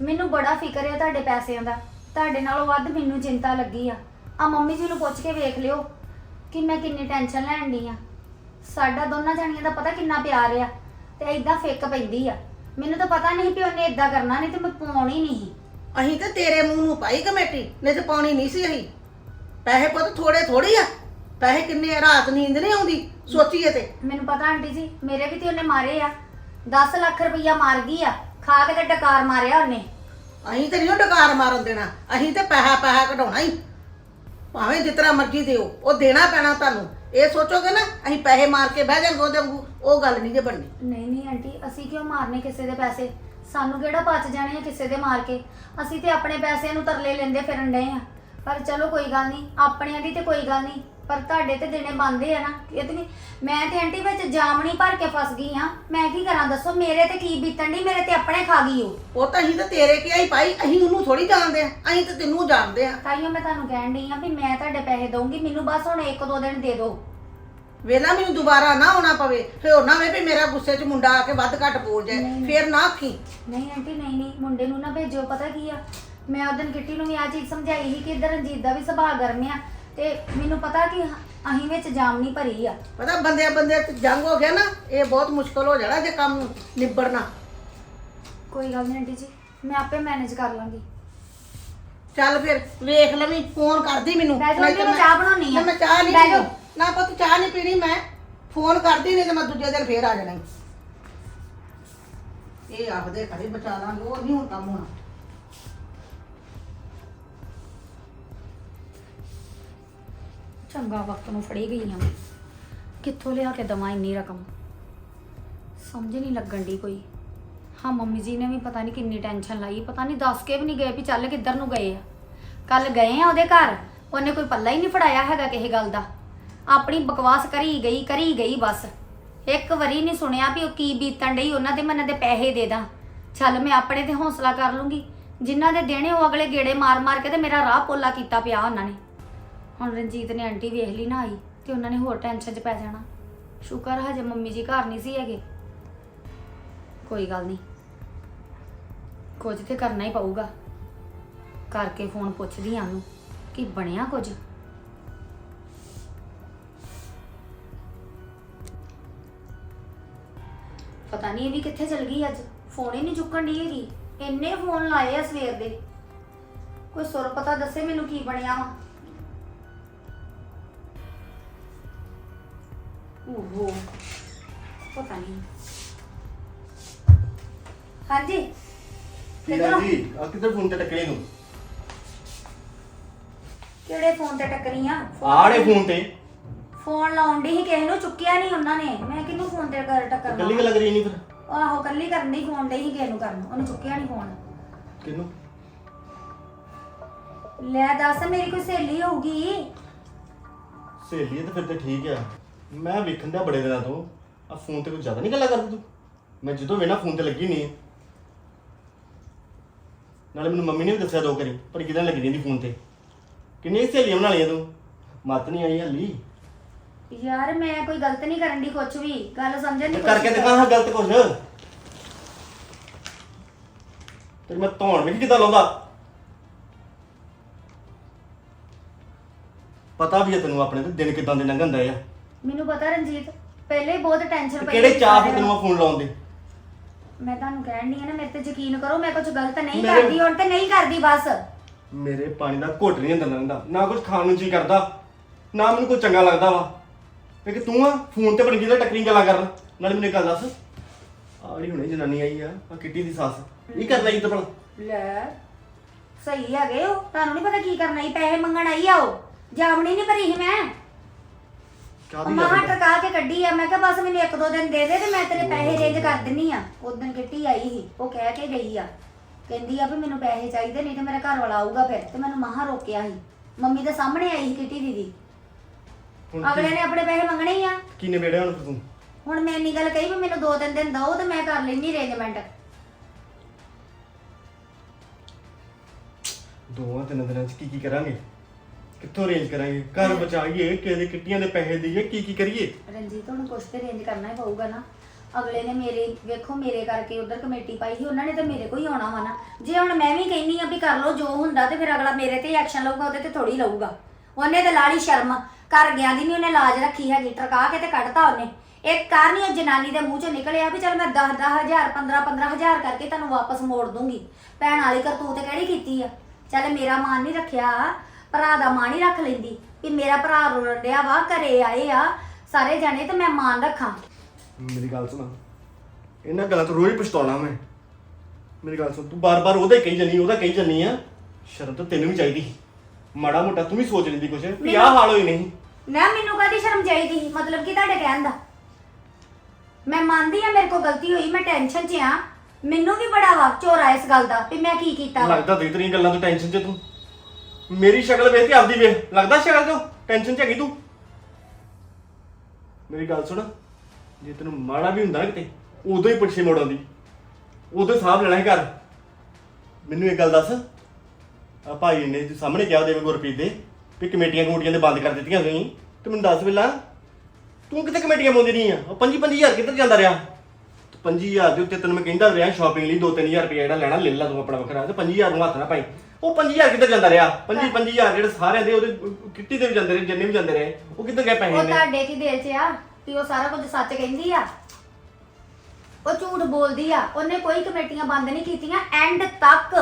ਮੈਨੂੰ ਬੜਾ ਫਿਕਰ ਹੈ ਤੁਹਾਡੇ ਪੈਸਿਆਂ ਦਾ। ਤੁਹਾਡੇ ਨਾਲੋਂ ਵੱਧ ਮੈਨੂੰ ਚਿੰਤਾ ਲੱਗੀ ਆ। ਆ ਮੰਮੀ ਜੀ ਨੂੰ ਪੁੱਛ ਕੇ ਵੇਖ ਲਿਓ ਕਿ ਮੈਂ ਕਿੰਨੀ ਟੈਨਸ਼ਨ ਲੈਣ ਡਈ ਆ। ਸਾਡਾ ਦੋਨਾਂ ਜਣੀਆਂ ਦਾ ਪਤਾ ਕਿੰਨਾ ਪਿਆਰ ਆ ਤੇ ਐਦਾਂ ਫਿੱਕ ਪੈਂਦੀ ਆ। ਮੈਨੂੰ ਤਾਂ ਪਤਾ ਨਹੀਂ ਵੀ ਉਹਨੇ ਇਦਾਂ ਕਰਨਾ, ਨਹੀਂ ਤੇ ਮੈਂ ਪਾਉਣੀ ਨਹੀਂ ਅਸੀਂ ਤਾਂ ਤੇਰੇ ਮੂੰਹ ਨੂੰ ਪਾਈ ਕਮੇਟੀ, ਨਹੀਂ ਤੇ ਪਾਉਣੀ ਨਹੀਂ ਸੀ ਅਸੀਂ। ਪੈਸੇ ਪੁੱਤ ਥੋੜੇ ਥੋੜੀ ਆ। ਪੈਸੇ ਕਿੰਨੇ ਆ? ਰਾਤ ਨੀਂਦ ਨਹੀਂ ਆਉਂਦੀ ਸੋਚੀਏ ਤੇ। ਮੈਨੂੰ ਪਤਾ ਆਂਟੀ ਜੀ ਮੇਰੇ ਵੀ ਤੇ ਉਹਨੇ ਮਾਰੇ ਆ। 10 ਲੱਖ ਰੁਪਈਆ ਮਾਰ ਗਈ ਆ ਖਾ ਕੇ ਤੇ ਡਕਾਰ ਮਾਰਿਆ ਉਹਨੇ। ਅਸੀਂ ਤੇ ਨਹੀਂ ਡਕਾਰ ਮਾਰਨ ਦੇਣਾ ਅਸੀਂ ਤੇ ਪੈਸਾ ਪੈਸਾ ਕਢਾਉਣਾ ਹੀ ਭਾਵੇਂ ਜਿਤਨਾ ਮਰਜ਼ੀ ਦਿਓ ਉਹ ਦੇਣਾ ਪੈਣਾ ਤੁਹਾਨੂੰ। ਇਹ ਸੋਚੋਗੇ ਨਾ ਅਸੀਂ ਪੈਸੇ ਮਾਰ ਕੇ ਬਹਿ ਜਾਵਾਂਗੇ ਉਹਦੇ ਵਾਂਗੂ ਉਹ ਗੱਲ ਨਹੀਂ ਜੇ ਬਣਨੀ। ਨਹੀਂ ਨਹੀਂ ਆਂਟੀ ਅਸੀਂ ਕਿਉਂ ਮਾਰਨੇ ਕਿਸੇ ਦੇ ਪੈਸੇ? ਸਾਨੂੰ ਕਿਹੜਾ ਬਚ ਜਾਣੇ ਆ ਕਿਸੇ ਦੇ ਮਾਰ ਕੇ? ਅਸੀਂ ਤੇ ਆਪਣੇ ਪੈਸਿਆਂ ਨੂੰ ਤਰਲੇ ਲੈਂਦੇ ਫਿਰਨ ਡਏ ਆ। ਪਰ ਚਲੋ ਕੋਈ ਗੱਲ ਨਹੀਂ ਆਪਣਿਆਂ ਦੀ ਤੇ ਕੋਈ ਗੱਲ ਨਹੀਂ ਪਰ ਤੁਹਾਡੇ ਤੇ ਦੇਣੇ ਬੰਦੇ ਆ ਨਾ ਇਹ ਤੇ ਨਹੀਂ। ਮੈਂ ਤੇ ਆਂਟੀ ਵਿੱਚ ਜਾਮਣੀ ਭਰ ਕੇ ਫਸ ਗਈ ਆ ਮੈਂ ਕੀ ਕਰਾਂ ਦੱਸੋ ਮੇਰੇ ਤੇ ਕੀ ਬੀਤਣ ਦੀ ਮੇਰੇ ਤੇ ਆਪਣੇ ਖਾ ਗਈ ਉਹ। ਉਹ ਤਾਂ ਅਸੀਂ ਤਾਂ ਤੇਰੇ ਕਿਹਾ ਹੀ ਪਾਈ ਅਸੀਂ ਉਹਨੂੰ ਥੋੜੀ ਜਾਣਦੇ ਆ ਅਸੀਂ ਤਾਂ ਤੈਨੂੰ ਜਾਣਦੇ ਆ। ਤਾਈਓ ਮੈਂ ਤੁਹਾਨੂੰ ਕਹਿਣ ਡਈ ਆ ਵੀ ਮੈਂ ਤੁਹਾਡੇ ਪੈਸੇ ਦਊਂਗੀ ਮੈਨੂੰ ਬਸ ਹੁਣ ਇੱਕ ਦੋ ਦਿਨ ਦੇ ਦਿਓ। ਵੇਲਾ ਮੈਨੂੰ ਦੁਬਾਰਾ ਨਾ ਆਉਣਾ ਪਵੇ ਫਿਰ ਨਾ ਵੇ ਵੀ ਮੇਰਾ ਗੁੱਸੇ 'ਚ ਮੁੰਡਾ ਆ ਕੇ ਵੱਧ ਘੱਟ ਬੋਲ ਜਾਏ। ਫਿਰ ਨਾ ਆਖੀ। ਨਹੀਂ ਆਂਟੀ ਨਹੀਂ ਨਹੀਂ ਮੁੰਡੇ ਨੂੰ ਨਾ ਭੇਜੋ ਪਤਾ ਕੀ ਆ? ਮੈਂ ਉਦੋਂ ਕਿੱਟੀ ਨੂੰ ਵੀ ਆ ਚੀਜ਼ ਸਮਝਾਈ ਸੀ ਕਿ ਇਧਰ ਰਣਜੀਤ ਦਾ ਵੀ ਸੁਭਾਅ ਗਰਮ ਆ। ਤੇ ਮੈਨੂੰ ਪਤਾ ਕਿ ਅਹੀਂ ਵਿੱਚ ਜਾਮ ਨਹੀਂ ਭਰੀ ਆ। ਪਤਾ ਬੰਦਿਆਂ ਬੰਦਿਆਂ 'ਚ ਜੰਗ ਹੋ ਗਿਆ ਨਾ ਇਹ ਬਹੁਤ ਮੁਸ਼ਕਲ ਹੋ ਜਾਣਾ ਜੇ ਕੰਮ ਨਿਬੜਨਾ। ਕੋਈ ਗੱਲ ਨਹੀਂ ਆਂਟੀ ਜੀ ਮੈਂ ਆਪੇ ਮੈਨੇਜ ਕਰ ਲਾਂਗੀ। ਚੱਲ ਫਿਰ ਵੇਖ ਲਵੀਂ ਫੋਨ ਕਰਦੀ ਮੈਨੂੰ। ਬਹਿ ਜਾਓ ਨਹੀਂ ਜੀ, ਤਾਂ ਮੈਂ ਚਾਹ ਬਣਾਉਣੀ ਆ। ਨਾ ਮੈਂ ਚਾਹ ਨਹੀਂ ਬਹਿ ਜਾਓ। ਪੀਣੀ। ਨਾ ਪੁੱਤ ਚਾਹ ਨਹੀਂ ਪੀਣੀ ਮੈਂ। ਫੋਨ ਕਰਦੀ ਨਹੀਂ ਤੇ ਮੈਂ ਦੂਜੇ ਦਿਨ ਫੇਰ ਆ ਜਾਣਾ ਈ। ਇਹ ਆਖਦੇ ਖੜੇ ਬਚਾ ਲਾਂਗੇ ਉਹ ਨਹੀਂ ਹੁਣ ਕੰਮ ਹੋਣਾ। ਚੰਗਾ ਵਕਤ ਨੂੰ ਫੜੀ ਗਈ ਹਾਂ ਕਿੱਥੋਂ ਲਿਆ ਕੇ ਦਵਾਂ ਇੰਨੀ ਰਕਮ? ਸਮਝ ਨਹੀਂ ਲੱਗਣ ਦੀ ਕੋਈ। ਹਾਂ, ਮੰਮੀ ਜੀ ਨੇ ਵੀ ਪਤਾ ਨਹੀਂ ਕਿੰਨੀ ਟੈਨਸ਼ਨ ਲਾਈ, ਪਤਾ ਨਹੀਂ ਦੱਸ ਕੇ ਵੀ ਨਹੀਂ ਗਏ ਵੀ ਚੱਲ ਕਿੱਧਰ ਨੂੰ ਗਏ ਆ। ਕੱਲ ਗਏ ਆ ਉਹਦੇ ਘਰ, ਉਹਨੇ ਕੋਈ ਪੱਲਾ ਹੀ ਨਹੀਂ ਫੜਾਇਆ ਹੈਗਾ ਕਿਸੇ ਗੱਲ ਦਾ। ਆਪਣੀ ਬਕਵਾਸ ਕਰੀ ਗਈ ਕਰੀ ਗਈ ਬਸ। ਇੱਕ ਵਾਰੀ ਨਹੀਂ ਸੁਣਿਆ ਵੀ ਉਹ ਕੀ ਬੀਤਣ ਡਈ, ਉਹਨਾਂ ਦੇ ਮਨ ਦੇ ਪੈਸੇ ਦੇ ਦਾਂ। ਚੱਲ ਮੈਂ ਆਪਣੇ ਤੇ ਹੌਸਲਾ ਕਰ ਲੂੰਗੀ। ਜਿਨ੍ਹਾਂ ਦੇ ਦੇਣੇ ਉਹ ਅਗਲੇ ਗੇੜੇ ਮਾਰ ਮਾਰ ਕੇ ਤੇ ਮੇਰਾ ਰਾਹ ਪੋਲਾ ਕੀਤਾ ਪਿਆ ਉਹਨਾਂ ਨੇ। ਹੁਣ ਰਣਜੀਤ ਨੇ ਆਂਟੀ ਵੇਖ ਲਈ ਨਾ ਆਈ ਤੇ ਉਹਨਾਂ ਨੇ ਹੋਰ ਟੈਨਸ਼ਨ 'ਚ ਪੈ ਜਾਣਾ। ਸ਼ੁਕਰ ਹਜੇ ਮੰਮੀ ਜੀ ਘਰ ਨਹੀਂ ਸੀ ਹੈਗੇ। ਕੋਈ ਗੱਲ ਨਹੀਂ। ਕੁਝ ਤੇ ਕਰਨਾ ਹੀ ਪਊਗਾ। ਕਰਕੇ ਫੋਨ ਪੁੱਛਦੀ ਆ ਉਹਨੂੰ ਕਿ ਬਣਿਆ ਕੁਝ? ਪਤਾ ਨਹੀਂ ਇਹ ਵੀ ਕਿੱਥੇ ਚਲ ਗਈ ਅੱਜ। ਫੋਨ ਹੀ ਨਹੀਂ ਚੁੱਕਣ ਦੀ ਹੈਗੀ। ਇੰਨੇ ਫੋਨ ਲਾਏ ਆ ਸਵੇਰ ਦੇ। ਕੋਈ ਸੁਰ ਪਤਾ ਦੱਸੇ ਮੈਨੂੰ ਕੀ ਬਣਿਆ ਵਾ। ਓਹੋ। ਪਤਾ ਨਹੀਂ ਹਾਂਜੀ। ਕਿੱਧਰੋਂ? ਜੀ? ਆ ਕਿੱਧਰ ਫੋਨ ਤੇ ਟੱਕਰੇ ਨੂੰ ਕਿਹੜੇ ਫੋਨ ਤੇ ਟੱਕਰੀਆਂ ਆੜੇ ਫੋਨ ਤੇ। ਫੋਨ ਲਾਉਣ ਦੀ ਹੀ ਕਿਸੇ ਨੂੰ ਚੁੱਕਿਆ ਨਹੀਂ ਉਹਨਾਂ ਨੇ। ਮੈਂ ਕਿਹਨੂੰ ਫੋਨ ਤੇ ਕਰ ਟੱਕਰਨਾ? ਕੱਲੀ ਕਿ ਲੱਗ ਰਹੀ ਨਹੀਂ ਫਿਰ? ਆਹੋ ਕੱਲੀ ਕਰਨ ਦੀ ਫੋਨ ਲਈ ਹੀ ਕਿਸੇ ਨੂੰ ਕਰਨ। ਉਹਨੇ ਚੁੱਕਿਆ ਨਹੀਂ ਫੋਨ ਕਿਨੂੰ ਲੈ ਦੱਸ ਮੇਰੀ ਕੋਈ ਸਹੇਲੀ ਹੋਊਗੀ? ਸਹੇਲੀ ਤਾਂ ਫਿਰ ਤੇ ਠੀਕ ਆ। ਮੈਂ ਵੇਖਣ ਦਾ ਬੜੇ ਦਿਨਾਂ ਤੋਂ। ਆ ਫੋਨ ਤੇ ਕੋਈ ਜ਼ਿਆਦਾ ਨਹੀਂ ਗੱਲਾਂ ਕਰਦਾ ਤੂੰ? ਮੈਂ ਜਦੋਂ ਵੇਨਾ ਫੋਨ ਤੇ ਲੱਗੀ ਨਹੀਂ ਨਾਲੇ ਮੈਨੂੰ ਮੰਮੀ ਨੇ ਵੀ ਦੱਸਿਆ ਦੋ ਕਰੀ ਪਰ ਕਿਦਾਂ ਲੱਗੀ ਰਹਿੰਦੀ ਫੋਨ ਤੇ। ਕਿੰਨੀਆਂ ਸਹੇਲੀਆਂ ਬਣਾ ਲਈਆਂ ਤੂੰ? ਮੱਤ ਨਹੀਂ ਆਈ ਹਲੀ। ਯਾਰ ਮੈਂ ਕੋਈ ਗਲਤ ਨਹੀਂ ਕਰਨ ਦੀ ਕੁਝ ਵੀ। ਗੱਲ ਸਮਝਣ ਦੀ ਕਰਕੇ ਕੋਸ਼ਿਸ਼ ਦਿਖਾ ਹਾਂ ਗਲਤ ਕੁਝ ਤੇ ਮੈਂ ਧੌਣ ਵੀ ਕਿਦਾਂ ਲਾਉਂਦਾ। ਪਤਾ ਵੀ ਹੈ ਤੈਨੂੰ ਆਪਣੇ ਤੇ ਦਿਨ ਕਿਦਾਂ ਦੇ ਲੰਘਣ ਆ। ਮੈਨੂੰ ਪਤਾ ਰਣਜੀਤ ਪਹਿਲੇ ਹੀ ਬਹੁਤ ਟੈਨਸ਼ਨ ਪਈ ਕਿਹੜੇ ਸੀ ਚਾਹ ਤੇ ਤੈਨੂੰ। ਮੈਂ ਫੋਨ ਲਾਉਣ ਦੇ? ਮੈਂ ਤੁਹਾਨੂੰ ਕਹਿਣ ਨਹੀਂ ਹੈ ਨਾ ਮੇਰੇ ਤੇ ਯਕੀਨ ਕਰੋ ਮੈਂ ਕੁਝ ਗਲਤ ਨਹੀਂ ਮੇਰੇ- ਕਰਦੀ ਹੁਣ ਤੇ ਨਹੀਂ ਕਰਦੀ ਬਸ। ਮੇਰੇ ਪਾਣੀ ਦਾ ਘੁੱਟ ਨਹੀਂ ਅੰਦਰ ਲੰਘਦਾ ਨਾ ਕੁਝ ਖਾਣ ਨੂੰ ਜੀ ਕਰਦਾ ਨਾ ਮੈਨੂੰ ਕੋਈ ਚੰਗਾ ਲੱਗਦਾ ਵਾ। ਕਿ ਤੂੰ ਆ ਫੋਨ ਤੇ ਬਣ ਗਈ ਟੱਕਰੀ ਗੱਲਾਂ ਕਰਨ। ਨਾਲੇ ਮੈਨੂੰ ਇੱਕ ਗੱਲ ਦੱਸ ਆਹ ਜਿਹੜੀ ਹੁਣੇ ਜਨਾਨੀ ਆਈ ਆ ਆ ਕਿੱਟੀ ਦੀ ਸੱਸ ਇਹ ਕਰ ਲਈ ਤਾਂ ਭਲਾ ਲੈ ਸਹੀ ਹੈਗੇ ਹੋ ਤੁਹਾਨੂੰ ਨਹੀਂ ਪਤਾ ਕੀ ਕਰਨਾ ਹੀ ਪੈਸੇ ਮੰਗਣ ਆਈ ਆ ਉਹ। ਜਾਮਣੀ ਨਹੀਂ ਭਰੀ ਸੀ ਮੈਂ। ਕਾਹਦੀ ਮਾਂ ਗੱਲ ਟਕਾ ਕੇ ਕੱਢੀ ਆ? ਮੈਂ ਕਿਹਾ ਬਸ ਮੈਨੂੰ ਇੱਕ ਦੋ ਦਿਨ ਦੇ ਦੇ ਤੇ ਮੈਂ ਤੇਰੇ ਪੈਸੇ ਰੇਂਜ ਕਰ ਦਿੰਨੀ ਆ। ਉਦੋਂ ਕਿੱਟੀ ਆਈ ਸੀ ਉਹ ਕਹਿ ਕੇ ਗਈ ਆ। ਕਹਿੰਦੀ ਆ ਵੀ ਮੈਨੂੰ ਪੈਸੇ ਚਾਹੀਦੇ ਨਹੀਂ ਤੇ ਮੇਰਾ ਘਰ ਵਾਲਾ ਆਊਗਾ ਫਿਰ। ਤੇ ਮੈਨੂੰ ਮਹਾ ਰੋਕਿਆ ਸੀ। ਮੰਮੀ ਦੇ ਸਾਹਮਣੇ ਆਈ ਸੀ ਕਿੱਟੀ ਦੀਦੀ। ਹੁਣ ਅਗਲੇ ਨੇ ਆਪਣੇ ਪੈਸੇ ਮੰਗਣੇ ਹੀ ਆ। ਕੀ ਨਿਬੇੜਿਆ ਹੁਣ ਫਿਰ ਤੂੰ? ਹੁਣ ਮੈਂ ਇੰਨੀ ਗੱਲ ਕਹੀ ਵੀ ਮੈਨੂੰ ਦੋ ਤਿੰਨ ਦਿਨ ਦਓ ਤੇ ਮੈਂ ਕਰ ਲੈਣੀ ਅਰੇਂਜਮੈਂਟ ਦੋਵਾਂ ਤਿੰਨ ਦਿਨਾਂ ਚ ਕੀ ਕੀ ਕਰਾਂਗੇ? ਕਿੱਥੋਂ ਅਰੇਂਜ ਕਰਾਂਗੇ? ਘਰ ਬਚਾਈਏ, ਕਿਹਦੇ ਕਿੱਟੀਆਂ ਦੇ ਪੈਸੇ ਦੇਈਏ, ਕੀ ਕੀ ਕਰੀਏ? ਰਣਜੀਤ ਹੁਣ ਕੁਛ ਤੇ ਅਰੇਂਜ ਕਰਨਾ ਹੀ ਪਊਗਾ ਨਾ। ਅਗਲੇ ਨੇ ਮੇਰੇ, ਵੇਖੋ ਮੇਰੇ ਕਰਕੇ ਉਧਰ ਕਮੇਟੀ ਪਾਈ ਸੀ, ਉਹਨਾਂ ਨੇ ਤਾਂ ਮੇਰੇ ਕੋਲ ਹੀ ਆਉਣਾ ਵਾ ਨਾ। ਜੇ ਹੁਣ ਮੈਂ ਵੀ ਕਹਿੰਨੀ ਆ ਵੀ ਕਰ ਲਓ, ਜੋ ਹੁੰਦਾ ਤੇ ਫਿਰ ਅਗਲਾ ਮੇਰੇ ਤੇ ਐਕਸ਼ਨ ਲਊਗਾ, ਉਹਦੇ ਤੇ ਥੋੜੀ ਲਊਗਾ। ਉਹਨੇ ਤੇ ਲਾਲੀ ਸ਼ਰਮ ਘਰ ਗਿਆ ਦੀ ਨਹੀਂ ਉਹਨੇ ਲਾਜ ਰੱਖੀ ਹੈਗੀ, ਟਰਕਾ ਕੇ ਤੇ ਕੱਢਤਾ ਉਹਨੇ। ਇੱਕ ਕਾਰ ਨਹੀਂ ਉਹ ਜਨਾਨੀ ਦੇ ਮੂੰਹ ਚੋਂ ਨਿਕਲਿਆ ਵੀ ਚਲ ਮੈਂ 10 10000 15 15000 ਕਰਕੇ ਤੁਹਾਨੂੰ ਵਾਪਸ ਮੋੜ ਦੂੰਗੀ। ਭੈਣ ਵਾਲੀ ਕਰਤੂਤ ਕਿਹੜੀ ਕੀਤੀ ਆ? ਚੱਲ ਮੇਰਾ ਮਾਨ ਨਹੀਂ ਰੱਖਿਆ। ਭਰਾ ਦਾ ਮਾਨ ਹੀ ਰੱਖ ਲੈਂਦੀ ਵੀ ਮੇਰਾ ਭਰਾ ਰੋਣ ਡਿਆ ਵਾ ਘਰੇ ਆਏ ਆ ਸਾਰੇ ਜਾਣੇ ਤੇ ਮੈਂ ਮਾਨ ਰੱਖਾਂ। ਮੇਰੀ ਗੱਲ ਸੁਣ। ਇਹਨਾਂ ਗੱਲਾਂ ਤੋਂ ਰੋਜ਼ ਪਛਤਾਉਣਾ ਮੈਂ। ਮੇਰੀ ਗੱਲ ਸੁਣ ਤੂੰ ਬਾਰ-ਬਾਰ ਉਹਦਾ ਹੀ ਕਹੀ ਜਾਨੀ ਉਹਦਾ ਕਹੀ ਜਾਨੀ ਆ। ਸ਼ਰਮ ਤਾਂ ਤੈਨੂੰ ਵੀ ਚਾਹੀਦੀ। ਮਾੜਾ ਮੋਟਾ ਤੂੰ ਵੀ ਸੋਚ ਲੈਂਦੀ ਕੁਛ ਵੀ ਆਹ ਹਾਲ ਹੋਈ ਨਹੀਂ ਨਾ ਮੈਨੂੰ ਕਾਦੀ ਸ਼ਰਮ ਚਾਹੀਦੀ? ਸੀ? ਮਤਲਬ ਕਿ ਤੁਹਾਡੇ ਕਹਿਣ ਦਾ? ਮੈਂ ਮੰਨਦੀ ਆ ਮੇਰੇ ਕੋਲ ਗਲਤੀ ਹੋਈ ਮੈਂ ਟੈਨਸ਼ਨ 'ਚ ਆ। ਮੈਨੂੰ ਵੀ ਬੜਾ ਵਾ ਝੋਰਾ ਇਸ ਗੱਲ ਦਾ ਵੀ ਮੈਂ ਕੀ ਕੀਤਾ ਵਾ। ਲੱਗਦਾ ਤੇ ਤੇਰੀਆਂ ਗੱਲਾਂ ਤੋਂ ਟੈਨਸ਼ਨ 'ਚ ਤੂੰ। ਮੇਰੀ ਸ਼ਕਲ ਵੇਖ ਕੇ ਆਪਦੀ ਵੇਖ। ਲੱਗਦਾ ਸ਼ਕਲ ਤੋਂ? ਟੈਨਸ਼ਨ 'ਚ ਹੈਗੀ ਤੂੰ? ਮੇਰੀ ਗੱਲ ਸੁਣ। ਜੇ ਤੈਨੂੰ ਮਾੜਾ ਵੀ ਹੁੰਦਾ ਨਾ ਕਿਤੇ, ਉਦੋਂ ਹੀ ਪਿੱਛੇ ਮੋੜ ਆਉਂਦੀ ਉਦੋਂ ਹੀ ਸਾਹਬ ਲੈਣਾ ਸੀ ਘਰ। ਮੈਨੂੰ ਇੱਕ ਗੱਲ ਦੱਸ। ਆ ਭਾਈ ਨੇ ਤੂੰ ਸਾਹਮਣੇ ਕਿਹਾ ਦੇਵੇ ਗੁਰਪ੍ਰੀਤ ਦੇ ਵੀ ਕਮੇਟੀਆਂ ਕਮੇਟੀਆਂ ਦੇ ਬੰਦ ਕਰ ਦਿੱਤੀਆਂ ਤੁਸੀਂ। ਤੇ ਮੈਨੂੰ ਦੱਸ ਪਹਿਲਾਂ, ਤੂੰ ਕਿਤੇ ਕਮੇਟੀਆਂ ਪਾਉਂਦੀ ਨਹੀਂ ਆ? ਉਹ 25 25000 ਕਿੱਧਰ ਜਾਂਦਾ ਰਿਹਾ? 25000 ਦੇ ਉੱਤੇ ਤੈਨੂੰ ਮੈਂ ਕਹਿੰਦਾ ਰਿਹਾ ਸ਼ਾਪਿੰਗ ਲਈ 2-3000 ਰੁਪਏ ਜਿਹੜਾ ਲੈਣਾ ਲੈ ਲਾ ਤੂੰ ਆਪਣਾ ਵੱਖਰਾ। ਤੇ 25000 ਨੂੰ ਹੱਥ ਨਾ ਪਾਈ। ਉਹ 25000 ਕਿੱਧਰ ਜਾਂਦਾ ਰਿਹਾ? 25 25000 ਜਿਹੜੇ ਸਾਰਿਆਂ ਦੇ ਉਹਦੇ ਕਿੱਟੀ ਦੇ ਵੀ ਜਾਂਦੇ ਰਹੇ ਜਿੰਨੇ ਵੀ ਜਾਂਦੇ ਰਹੇ ਉਹ ਕਿੱਧਰ ਗਏ ਉਹ ਪੈਸੇ ਨੇ ਤੁਹਾਡੇ ਕੀ ਦਿਲ 'ਚ ਆ ਵੀ ਉਹ ਸਾਰਾ ਕੁਝ ਸੱਚ ਕਹਿੰਦੀ ਆ? ਉਹ ਝੂਠ ਬੋਲਦੀ ਆ। ਉਹਨੇ ਕੋਈ ਕਮੇਟੀਆਂ ਬੰਦ ਨਹੀਂ ਕੀਤੀਆਂ। ਐਂਡ ਤੱਕ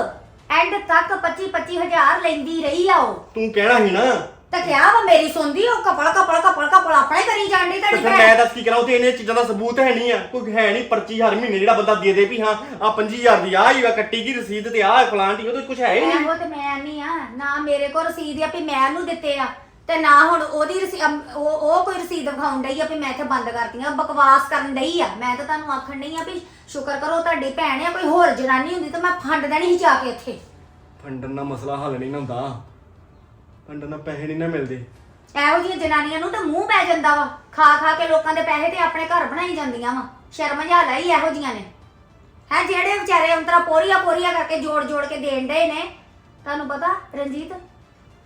ਐਂਡ ਤੱਕ 25 25000 ਲੈਂਦੀ ਰਹੀ ਆ ਉਹ। ਤੂੰ ਕਹਿਣਾ ਸੀ ਨਾ ਤਾਂ ਕਿਹਾ ਵਾ ਮੇਰੀ ਸੁਣਦੀ ਉਹ ਕਪੜ ਕਪੜ ਕਪੜ ਕਪੜ ਆਪਣਾ ਕਰੀ ਜਾਂਦੀ ਤੇ ਤੁਹਾਡੀ ਫਿਰ ਭੈਣ? ਮੈਂ ਦੱਸ ਕੀ ਕਰਾਂ ਉਹ ਤੇ ਇਹਨੇ ਚੀਜ਼ਾਂ ਦਾ ਸਬੂਤ ਹੈ ਨਹੀਂ ਆ ਕੋਈ ਹੈ ਨਹੀਂ ਪਰਚੀ ਹਰ ਮਹੀਨੇ ਜਿਹੜਾ ਬੰਦਾ ਦੇ ਦੇ ਵੀ ਹਾਂ ਆ 25000 ਦੀ ਆ ਹੀ ਆ ਕੱਟੀ ਕੀ ਰਸੀਦ ਤੇ ਆ ਫਲਾਂਟੀ ਉਹਦੇ ਕੁਝ ਹੈ ਹੀ ਨਹੀਂ। ਇਹੋ ਤੇ ਮੈਂ ਨਹੀਂ ਆ ਨਾ ਮੇਰੇ ਕੋਲ ਰਸੀਦ ਆ ਵੀ ਮੈਂ ਉਹਨੂੰ ਦਿੱਤੇ ਆ ਤੇ ਨਾ ਹੁਣ ਉਹਦੀ ਰਸੀ- ਅਮ, ਉਹ ਉਹ ਕੋਈ ਰਸੀਦ ਵਿਖਾਉਣ ਡਈ ਆ ਵੀ ਮੈਂ ਇੱਥੇ ਬੰਦ ਕਰਤੀਆਂ ਬਕਵਾਸ ਕਰਨ ਡਈ ਆ। ਮੈਂ ਤਾਂ ਤੁਹਾਨੂੰ ਆਖਣ ਡਈ ਆ ਵੀ ਸ਼ੁਕਰ ਕਰੋ ਤੁਹਾਡੀ ਭੈਣ ਆ ਕੋਈ ਹੋਰ ਜਨਾਨੀ ਹੁੰਦੀ ਤਾਂ ਮੈਂ ਫੰਡ ਦੇਣੀ ਸੀ ਜਾ ਕੇ ਇੱਥੇ। ਫੰਡਨ ਦਾ ਮਸਲਾ ਹੱਲ ਨਹੀਂ ਨਾ ਹੁੰਦਾ। ਫੰਡਨ ਨਾਲ ਪੈਸੇ ਨਹੀਂ ਨਾ ਮਿਲਦੇ। ਇਹੋ ਜਿਹੀਆਂ ਜਨਾਨੀਆਂ ਨੂੰ ਤਾਂ ਮੂੰਹ ਪੈ ਜਾਂਦਾ ਵਾ। ਖਾ ਖਾ ਕੇ ਲੋਕਾਂ ਦੇ ਪੈਸੇ ਤੇ ਆਪਣੇ ਘਰ ਬਣਾਈ ਜਾਂਦੀਆਂ ਵਾ। ਸ਼ਰਮ ਜਿਹਾ ਹੀ ਇਹੋ ਜਿਹੀਆਂ ਨੇ। ਹੈ ਜਿਹੜੇ ਵਿਚਾਰੇ ਅੰਤਰਾ ਪੋਰੀਆਂ ਪੋਰੀਆਂ ਕਰਕੇ ਜੋੜ ਜੋੜ ਕੇ ਦੇਣ ਡਏ ਨੇ ਤੁਹਾਨੂੰ ਪਤਾ ਰਣਜੀਤ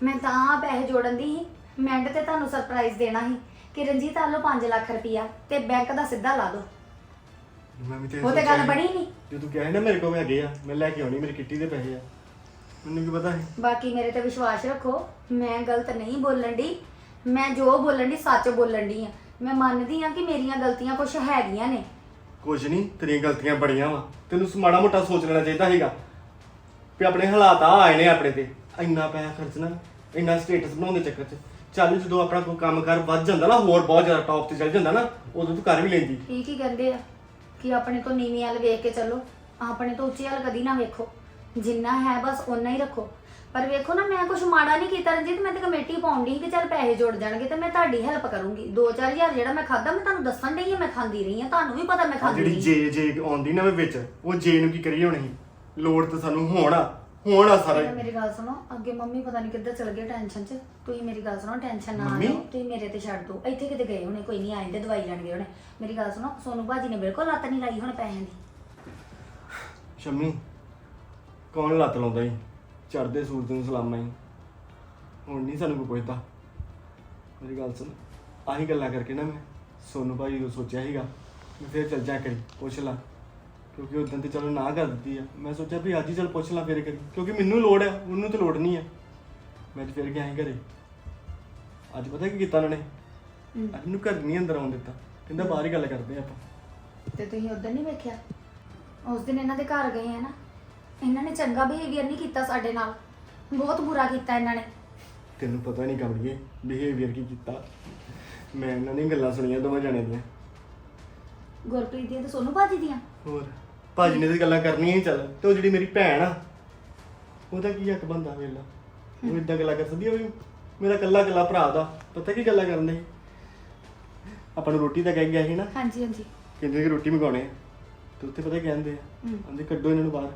ਮੈਂ ਤਾਂ ਪੈਸੇ ਜੋੜਨ ਦੀ ਸੀ। ਮਿੰਟ ਤੇ ਤੁਹਾਨੂੰ ਸਰਪ੍ਰਾਈਜ਼ ਦੇਣਾ ਸੀ ਕਿ ਰਣਜੀਤ ਆ ਲਓ 5 ਲੱਖ ਰੁਪਇਆ ਤੇ ਬੈਂਕ ਦਾ ਸਿੱਧਾ ਲਾ ਦਿਓ ਮੈਂ ਵੀ ਤੇ ਉਹ ਤੇ ਗੱਲ। ਬਣੀ ਨਹੀਂ। ਜੇ ਤੂੰ ਕਿਹਾ ਨਾ ਮੇਰੇ ਕੋਲ ਹੈਗੇ ਆ ਮੈਂ ਲੈ ਕੇ ਆਉਣੀ ਮੇਰੀ ਕਿੱਟੀ ਦੇ ਪੈਸੇ ਆ। ਮੈਨੂੰ ਕੀ ਪਤਾ ਹੈ ਬਾਕੀ ਮੇਰੇ ਤੇ ਵਿਸ਼ਵਾਸ ਰੱਖੋ ਮੈਂ ਗਲਤ ਨਹੀਂ ਬੋਲਣ ਦੀ ਮੈਂ ਜੋ ਬੋਲਣ ਦੀ ਸੱਚ ਬੋਲਣ ਦੀ ਆ। ਮੈਂ ਮੰਨਦੀ ਆ ਕਿ ਮੇਰੀਆਂ ਗਲਤੀਆਂ ਕੁਝ ਹੈਗੀਆਂ ਨੇ। ਕੁਝ ਨਹੀਂ ਤੇਰੀਆਂ ਗਲਤੀਆਂ ਬੜੀਆਂ ਵਾ। ਤੈਨੂੰ ਮਾੜਾ ਮੋਟਾ ਸੋਚ ਲੈਣਾ ਚਾਹੀਦਾ ਹੈਗਾ ਵੀ ਆਪਣੇ ਹਾਲਾਤ ਆ ਆਏ ਨੇ ਆਪਣੇ ਤੇ। ਇੰਨਾ ਪੈਸਾ ਖਰਚਣਾ ਇੰਨਾ ਸਟੇਟਸ ਬਣਾਉਣ ਦੇ ਚੱਕਰ 'ਚ। ਚੱਲ ਜਦੋਂ ਆਪਣਾ ਕੋਈ ਕੰਮ ਕਰ ਵੱਧ ਜਾਂਦਾ ਨਾ ਹੋਰ ਬਹੁਤ ਜ਼ਿਆਦਾ ਟੌਪ ਤੇ ਚੱਲ ਜਾਂਦਾ ਨਾ ਉਦੋਂ ਤੂੰ ਕਰ ਵੀ ਲੈਂਦੀ। ਠੀਕ ਹੀ ਕਹਿੰਦੇ ਆ? ਕਿ ਆਪਣੇ ਤੋਂ ਨੀਵੀਂ ਵੱਲ ਵੇਖ ਕੇ ਚੱਲੋ। ਆਪਣੇ ਤੋਂ ਉੱਚੀ ਵੱਲ ਕਦੀ ਨਾ ਵੇਖੋ। ਜਿੰਨਾ ਹੈ ਬਸ ਓਨਾ ਹੀ ਰੱਖੋ। ਪਰ ਵੇਖੋ ਨਾ ਮੈਂ ਕੁਝ ਮਾੜਾ ਨਹੀਂ ਕੀਤਾ ਰਣਜੀਤ ਮੈਂ ਤੇ ਕਮੇਟੀ ਪਾਉਂਦੀ ਕਿ ਚੱਲ ਪੈਸੇ ਜੁੜ ਜਾਣਗੇ ਤੇ ਮੈਂ ਤੁਹਾਡੀ ਹੈਲਪ ਕਰੂੰਗੀ। 2-4000 ਜਿਹੜਾ ਮੈਂ ਖਾਦਾ ਮੈਂ ਤੁਹਾਨੂੰ ਦੱਸਣ ਆ ਮੈਂ ਖਾਂਦੀ ਰਹੀ ਆ ਤੁਹਾਨੂੰ ਵੀ ਪਤਾ ਮੈਂ ਖਾਂਦੀ ਜਿਹੜੀ ਰਹੀ ਜੇ ਜੇ ਆਉਂਦੀ ਨਾ ਵਿੱਚ ਉਹ ਜੇ ਨੂੰ ਕੀ ਕਰੀਏ ਹੁਣ ਅਸੀਂ? ਲੋੜ ਤਾਂ ਸਾਨੂੰ ਹੋਣਾ ਹੋਣਾ ਸਾਰਾ। ਹੀ। ਮੇਰੀ ਗੱਲ ਸੁਣੋ ਅੱਗੇ ਮੰਮੀ ਪਤਾ ਨਹੀਂ ਕਿੱਧਰ ਚਲ ਗਏ ਟੈਨਸ਼ਨ 'ਚ। ਤੁਸੀਂ ਮੇਰੀ ਗੱਲ ਸੁਣੋ ਟੈਨਸ਼ਨ ਨਾ ਮੰਮੀ? ਲਓ ਤੁਸੀਂ ਮੇਰੇ ਤੇ ਛੱਡ ਦਿਓ। ਇੱਥੇ ਕਿਤੇ ਗਏ ਹੋਣੇ ਕੋਈ ਨਹੀਂ ਆਏਂਦੇ ਦਵਾਈ ਲੈਣ ਗਏ ਹੋਣੇ। ਮੇਰੀ ਗੱਲ ਸੁਣੋ ਸੋਨੂ ਭਾਜੀ ਨੇ ਬਿਲਕੁਲ ਲੱਤ ਨਹੀਂ ਲਾਈ ਹੁਣ ਪੈਸਿਆਂ ਦੀ। ਸ਼ੰਮੀ ਕੌਣ ਲੱਤ ਲਾਉਂਦਾ ਈ? ਚੜਦੇ ਸੂਰਜ ਨੂੰ ਸਲਾਮਾਂ ਈ। ਹੁਣ ਨਹੀਂ ਸਾਨੂੰ ਕੋਈ ਪੁੱਛਦਾ। ਮੇਰੀ ਗੱਲ ਸੁਣ ਆਹੀ ਗੱਲਾਂ ਕਰਕੇ ਨਾ ਮੈਂ ਸੋਨੂ ਭਾਈ ਨੂੰ ਸੋਚਿਆ ਸੀਗਾ। ਵੀ ਫਿਰ ਚੱਲ ਜਾ ਕਰੀ ਪੁੱਛ ਲਾ। ਕਿਉਂਕਿ ਉਦੋਂ ਤੇ ਚਲੋ ਨਾ ਕਰ ਦਿੱਤੀ ਆ। ਮੈਂ ਸੋਚਿਆ ਵੀ ਅੱਜ ਹੀ ਚੱਲ ਪੁੱਛ ਲਾ ਫਿਰ ਕਰੀ। ਕਿਉਂਕਿ ਮੈਨੂੰ ਲੋੜ ਹੈ ਉਹਨੂੰ ਤੇ ਲੋੜ ਨਹੀਂ ਹੈ ਮੈਂ ਤੇ ਫਿਰ ਗਿਆ ਸੀ ਘਰੇ। ਅੱਜ ਪਤਾ ਕੀ ਕੀਤਾ ਉਹਨਾਂ? ਨੇ ਹਮ। ਅੱਜ ਮੈਨੂੰ ਘਰ ਨਹੀਂ ਅੰਦਰ ਆਉਣ ਦਿੱਤਾ। ਕਹਿੰਦਾ ਬਾਹਰ ਹੀ ਗੱਲ ਕਰਦੇ ਆਪਾਂ। ਤੇ ਤੁਸੀਂ ਉਧਰ ਨਹੀਂ ਵੇਖਿਆ? ਉਸ ਦਿਨ ਇਹਨਾਂ ਦੇ ਘਰ ਗਏ ਆ ਨਾ? ਇਹਨਾਂ ਨੇ ਚੰਗਾ ਬਿਹੇਵੀਅਰ ਨਹੀਂ ਕੀਤਾ ਸਾਡੇ ਨਾਲ। ਬਹੁਤ ਬੁਰਾ ਕੀਤਾ ਇਹਨਾਂ ਨੇ। ਤੈਨੂੰ ਪਤਾ ਨਹੀਂ ਕਮੜੀਏ ਬਿਹੇਵੀਅਰ ਕੀ ਕੀਤਾ? ਮੈਂ ਇਹਨਾਂ ਦੀਆਂ ਗੱਲਾਂ ਸੁਣੀਆਂ ਦੋਵਾਂ ਜਾਣਿਆਂ ਦੀਆਂ। ਗੁਰਪ੍ਰੀਤ ਦੀਆਂ ਤੇ ਸੋਨੂ ਭਾਜੀ ਦੀਆਂ? ਹੋਰ ਭਾਜੀ ਨੇ ਤੇ ਗੱਲਾਂ ਕਰਨੀਆਂ ਹੀ ਚੱਲ। ਤੇ ਉਹ ਜਿਹੜੀ ਮੇਰੀ ਭੈਣ ਆ ਉਹਦਾ ਕੀ ਹੱਕ ਬੰਦਾ ਵੇਲਾ? ਉਹ ਇਦਾਂ ਗੱਲਾਂ ਕਰ ਸਕਦੀ ਆ ਵੀ ਮੇਰਾ ਕੱਲਾ ਕੱਲਾ ਭਰਾ ਦਾ ਪਤਾ ਕੀ ਗੱਲਾਂ ਕਰਨ ਦੇ? ਆਪਾਂ ਨੂੰ ਰੋਟੀ ਤਾਂ ਕਹਿ ਗਿਆ ਸੀ ਨਾ। ਹਾਂਜੀ ਹਾਂਜੀ। ਕਹਿੰਦੇ ਕਿ ਰੋਟੀ ਮੰਗਾਉਣੇ ਆ। ਤੇ ਉੱਥੇ ਪਤਾ ਕੀ ਕਹਿੰਦੇ ਆ। ਕਹਿੰਦੇ ਕੱਢੋ ਇਹਨਾਂ ਨੂੰ ਬਾਹਰ।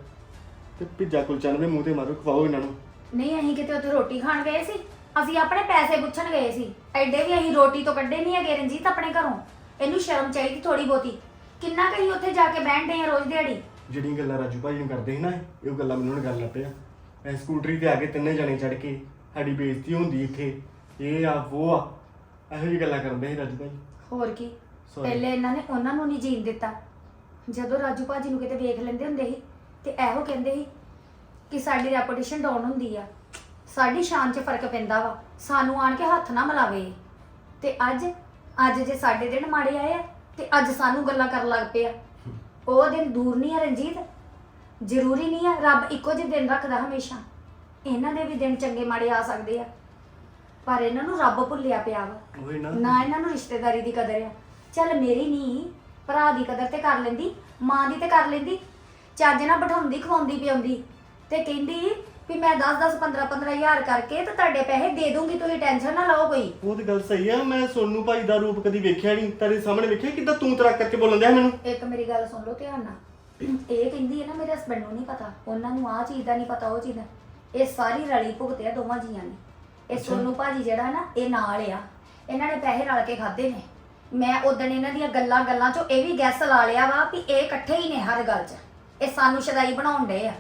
ਤੇ ਭਿੱਜਾ ਕੁਲਚਾ ਦੇ ਮੂੰਹ ਤੇ ਮਾਰੋ ਖਵਾਓ ਇਹਨਾਂ ਨੂੰ। ਨਹੀਂ ਅਸੀਂ ਕਿਤੇ ਉੱਥੇ ਰੋਟੀ ਖਾਣ ਗਏ ਸੀ। ਅਸੀਂ ਆਪਣੇ ਪੈਸੇ ਪੁੱਛਣ ਗਏ ਸੀ। ਐਡੇ ਵੀ ਅਸੀਂ ਰੋਟੀ ਤੋਂ ਕੱਢੇ ਨਹੀਂ ਹੈਗੇ ਰਣਜੀਤ ਆਪਣੇ ਘਰੋਂ। ਇਹਨੂੰ ਸ਼ਰਮ ਚਾਹੀਦੀ ਥੋੜੀ ਬਹੁਤੀ। ਕਿੰਨਾ ਕਹੀਂ ਉੱਥੇ ਜਾ ਕੇ ਬੈਠਦੇ ਆ ਰੋਜ਼ ਦਿਹਾੜੀ? ਜਿਹੜੀਆਂ ਗੱਲਾਂ ਰਾਜੂ ਭਾਜੀ ਨੂੰ ਕਰਦੇ ਸੀ ਨਾ ਇਹ ਉਹ ਗੱਲਾਂ ਮੈਨੂੰ ਹੁਣ ਗੱਲ ਲੱਪਿਆ ਐ ਸਕੂਟਰੀ ਤੇ ਆ ਕੇ ਤਿੰਨੇ ਜਣੇ ਚੜ ਕੇ ਸਾਡੀ ਬੇਇੱਜ਼ਤੀ ਹੁੰਦੀ ਇੱਥੇ। ਇਹ ਆ ਉਹ ਆ। ਇਹੋ ਜਿਹੀ ਗੱਲਾਂ ਕਰਦੇ ਸੀ ਰਾਜੂ ਭਾਜੀ ਹੋਰ ਕੀ? Sorry. ਪਹਿਲੇ ਇਹਨਾਂ ਨੇ ਉਹਨਾਂ ਨੂੰ ਨਹੀਂ ਜੀਣ ਦਿੱਤਾ। ਜਦੋਂ ਰਾਜੂ ਭਾਜੀ ਨੂੰ ਕਿਤੇ ਵੇਖ ਲੈਂਦੇ ਹੁੰਦੇ ਸੀ ਤੇ ਇਹੋ ਕਹਿੰਦੇ ਸੀ ਕਿ ਸਾਡੀ ਰੈਪੂਟੇਸ਼ਨ ਡਾਊਨ ਹੁੰਦੀ ਆ। ਸਾਡੀ ਸ਼ਾਨ 'ਚ ਫ਼ਰਕ ਪੈਂਦਾ ਵਾ। ਸਾਨੂੰ ਆਣ ਕੇ ਹੱਥ ਨਾ ਮਿਲਾਵੇ। ਤੇ ਅੱਜ ਅੱਜ ਜੇ ਸਾਡੇ ਦਿਨ ਮਾੜੇ ਆਏ ਆ ਤੇ ਅੱਜ ਸਾਨੂੰ ਗੱਲਾਂ ਕਰਨ ਲੱਗ ਪਿਆ ਉਹ ਦਿਨ ਦੂਰ ਨਹੀਂ ਆ ਰਣਜੀਤ। ਜ਼ਰੂਰੀ ਨਹੀਂ ਆ ਰੱਬ ਇੱਕੋ ਜਿਹੇ ਦਿਨ ਰੱਖਦਾ ਹਮੇਸ਼ਾ। ਇਹਨਾਂ ਦੇ ਵੀ ਦਿਨ ਚੰਗੇ ਮਾੜੇ ਆ ਸਕਦੇ ਆ। ਪਰ ਇਹਨਾਂ ਨੂੰ ਰੱਬ ਭੁੱਲਿਆ ਪਿਆ ਵਾ। ਉਹੀ ਨਾ ਨਾ ਇਹਨਾਂ ਨੂੰ ਰਿਸ਼ਤੇਦਾਰੀ ਦੀ ਕਦਰ ਆ। ਚੱਲ ਮੇਰੀ ਨਹੀਂ ਭਰਾ ਦੀ ਕਦਰ ਤੇ ਕਰ ਲੈਂਦੀ ਮਾਂ ਦੀ ਤੇ ਕਰ ਲੈਂਦੀ ਚੱਜ ਨਾਲ ਬਿਠਾਉਂਦੀ ਖਵਾਉਂਦੀ ਪਿਆਉਂਦੀ ਤੇ ਕਹਿੰਦੀ ਵੀ ਮੈਂ 10 10 15 15 ਹਜ਼ਾਰ ਕਰਕੇ ਤੇ ਤੁਹਾਡੇ ਪੈਸੇ ਦੇ ਦੂੰਗੀ ਤੁਸੀਂ ਟੈਨਸ਼ਨ ਨਾ ਲਓ ਕੋਈ। ਉਹ ਤੇ ਗੱਲ ਸਹੀ ਆ ਮੈਂ ਸੋਨੂ ਭਾਈ ਦਾ ਰੂਪ ਕਦੀ ਵੇਖਿਆ ਨਹੀਂ ਤੇਰੇ ਸਾਹਮਣੇ ਵੇਖਿਆ ਕਿੱਦਾਂ ਤੂੰ ਤਰਾ ਕਰਕੇ ਬੋਲਣ ਦਿਆ ਮੈਨੂੰ? ਇੱਕ ਮੇਰੀ ਗੱਲ ਸੁਣ ਲਓ ਧਿਆਨ ਨਾਲ। ਇਹ ਕਹਿੰਦੀ ਹੈ ਨਾ ਮੇਰੇ ਹਸਬੰਡ ਨੂੰ ਨਹੀਂ ਪਤਾ ਉਹਨਾਂ ਨੂੰ ਆਹ ਚੀਜ਼ ਦਾ ਨਹੀਂ ਪਤਾ ਉਹ ਚੀਜ਼ ਦਾ। ਇਹ ਸਾਰੀ ਰਲੀ ਭੁਗਤੇ ਆ ਦੋਵਾਂ ਜੀਆਂ ਨੇ। ਇਹ ਸੋਨੂ ਭਾਜੀ ਜਿਹੜਾ ਨਾ ਇਹ ਨਾਲ ਆ। ਇਹਨਾਂ ਨੇ ਪੈਸੇ ਰਲ ਕੇ ਖਾਦੇ ਨੇ। ਮੈਂ ਉਦੋਂ ਇਹਨਾਂ ਦੀਆਂ ਗੱਲਾਂ ਗੱਲਾਂ ਚੋਂ ਇਹ ਵੀ ਗੈਸ ਲਾ ਲਿਆ ਵਾ ਵੀ ਇਹ ਇਕੱਠੇ ਹੀ ਨੇ ਹਰ ਗੱਲ 'ਚ। ਇਹ ਸਾਨੂੰ ਸ਼ਦਾਈ ਬਣਾਉਣ ਡੇ ਆ।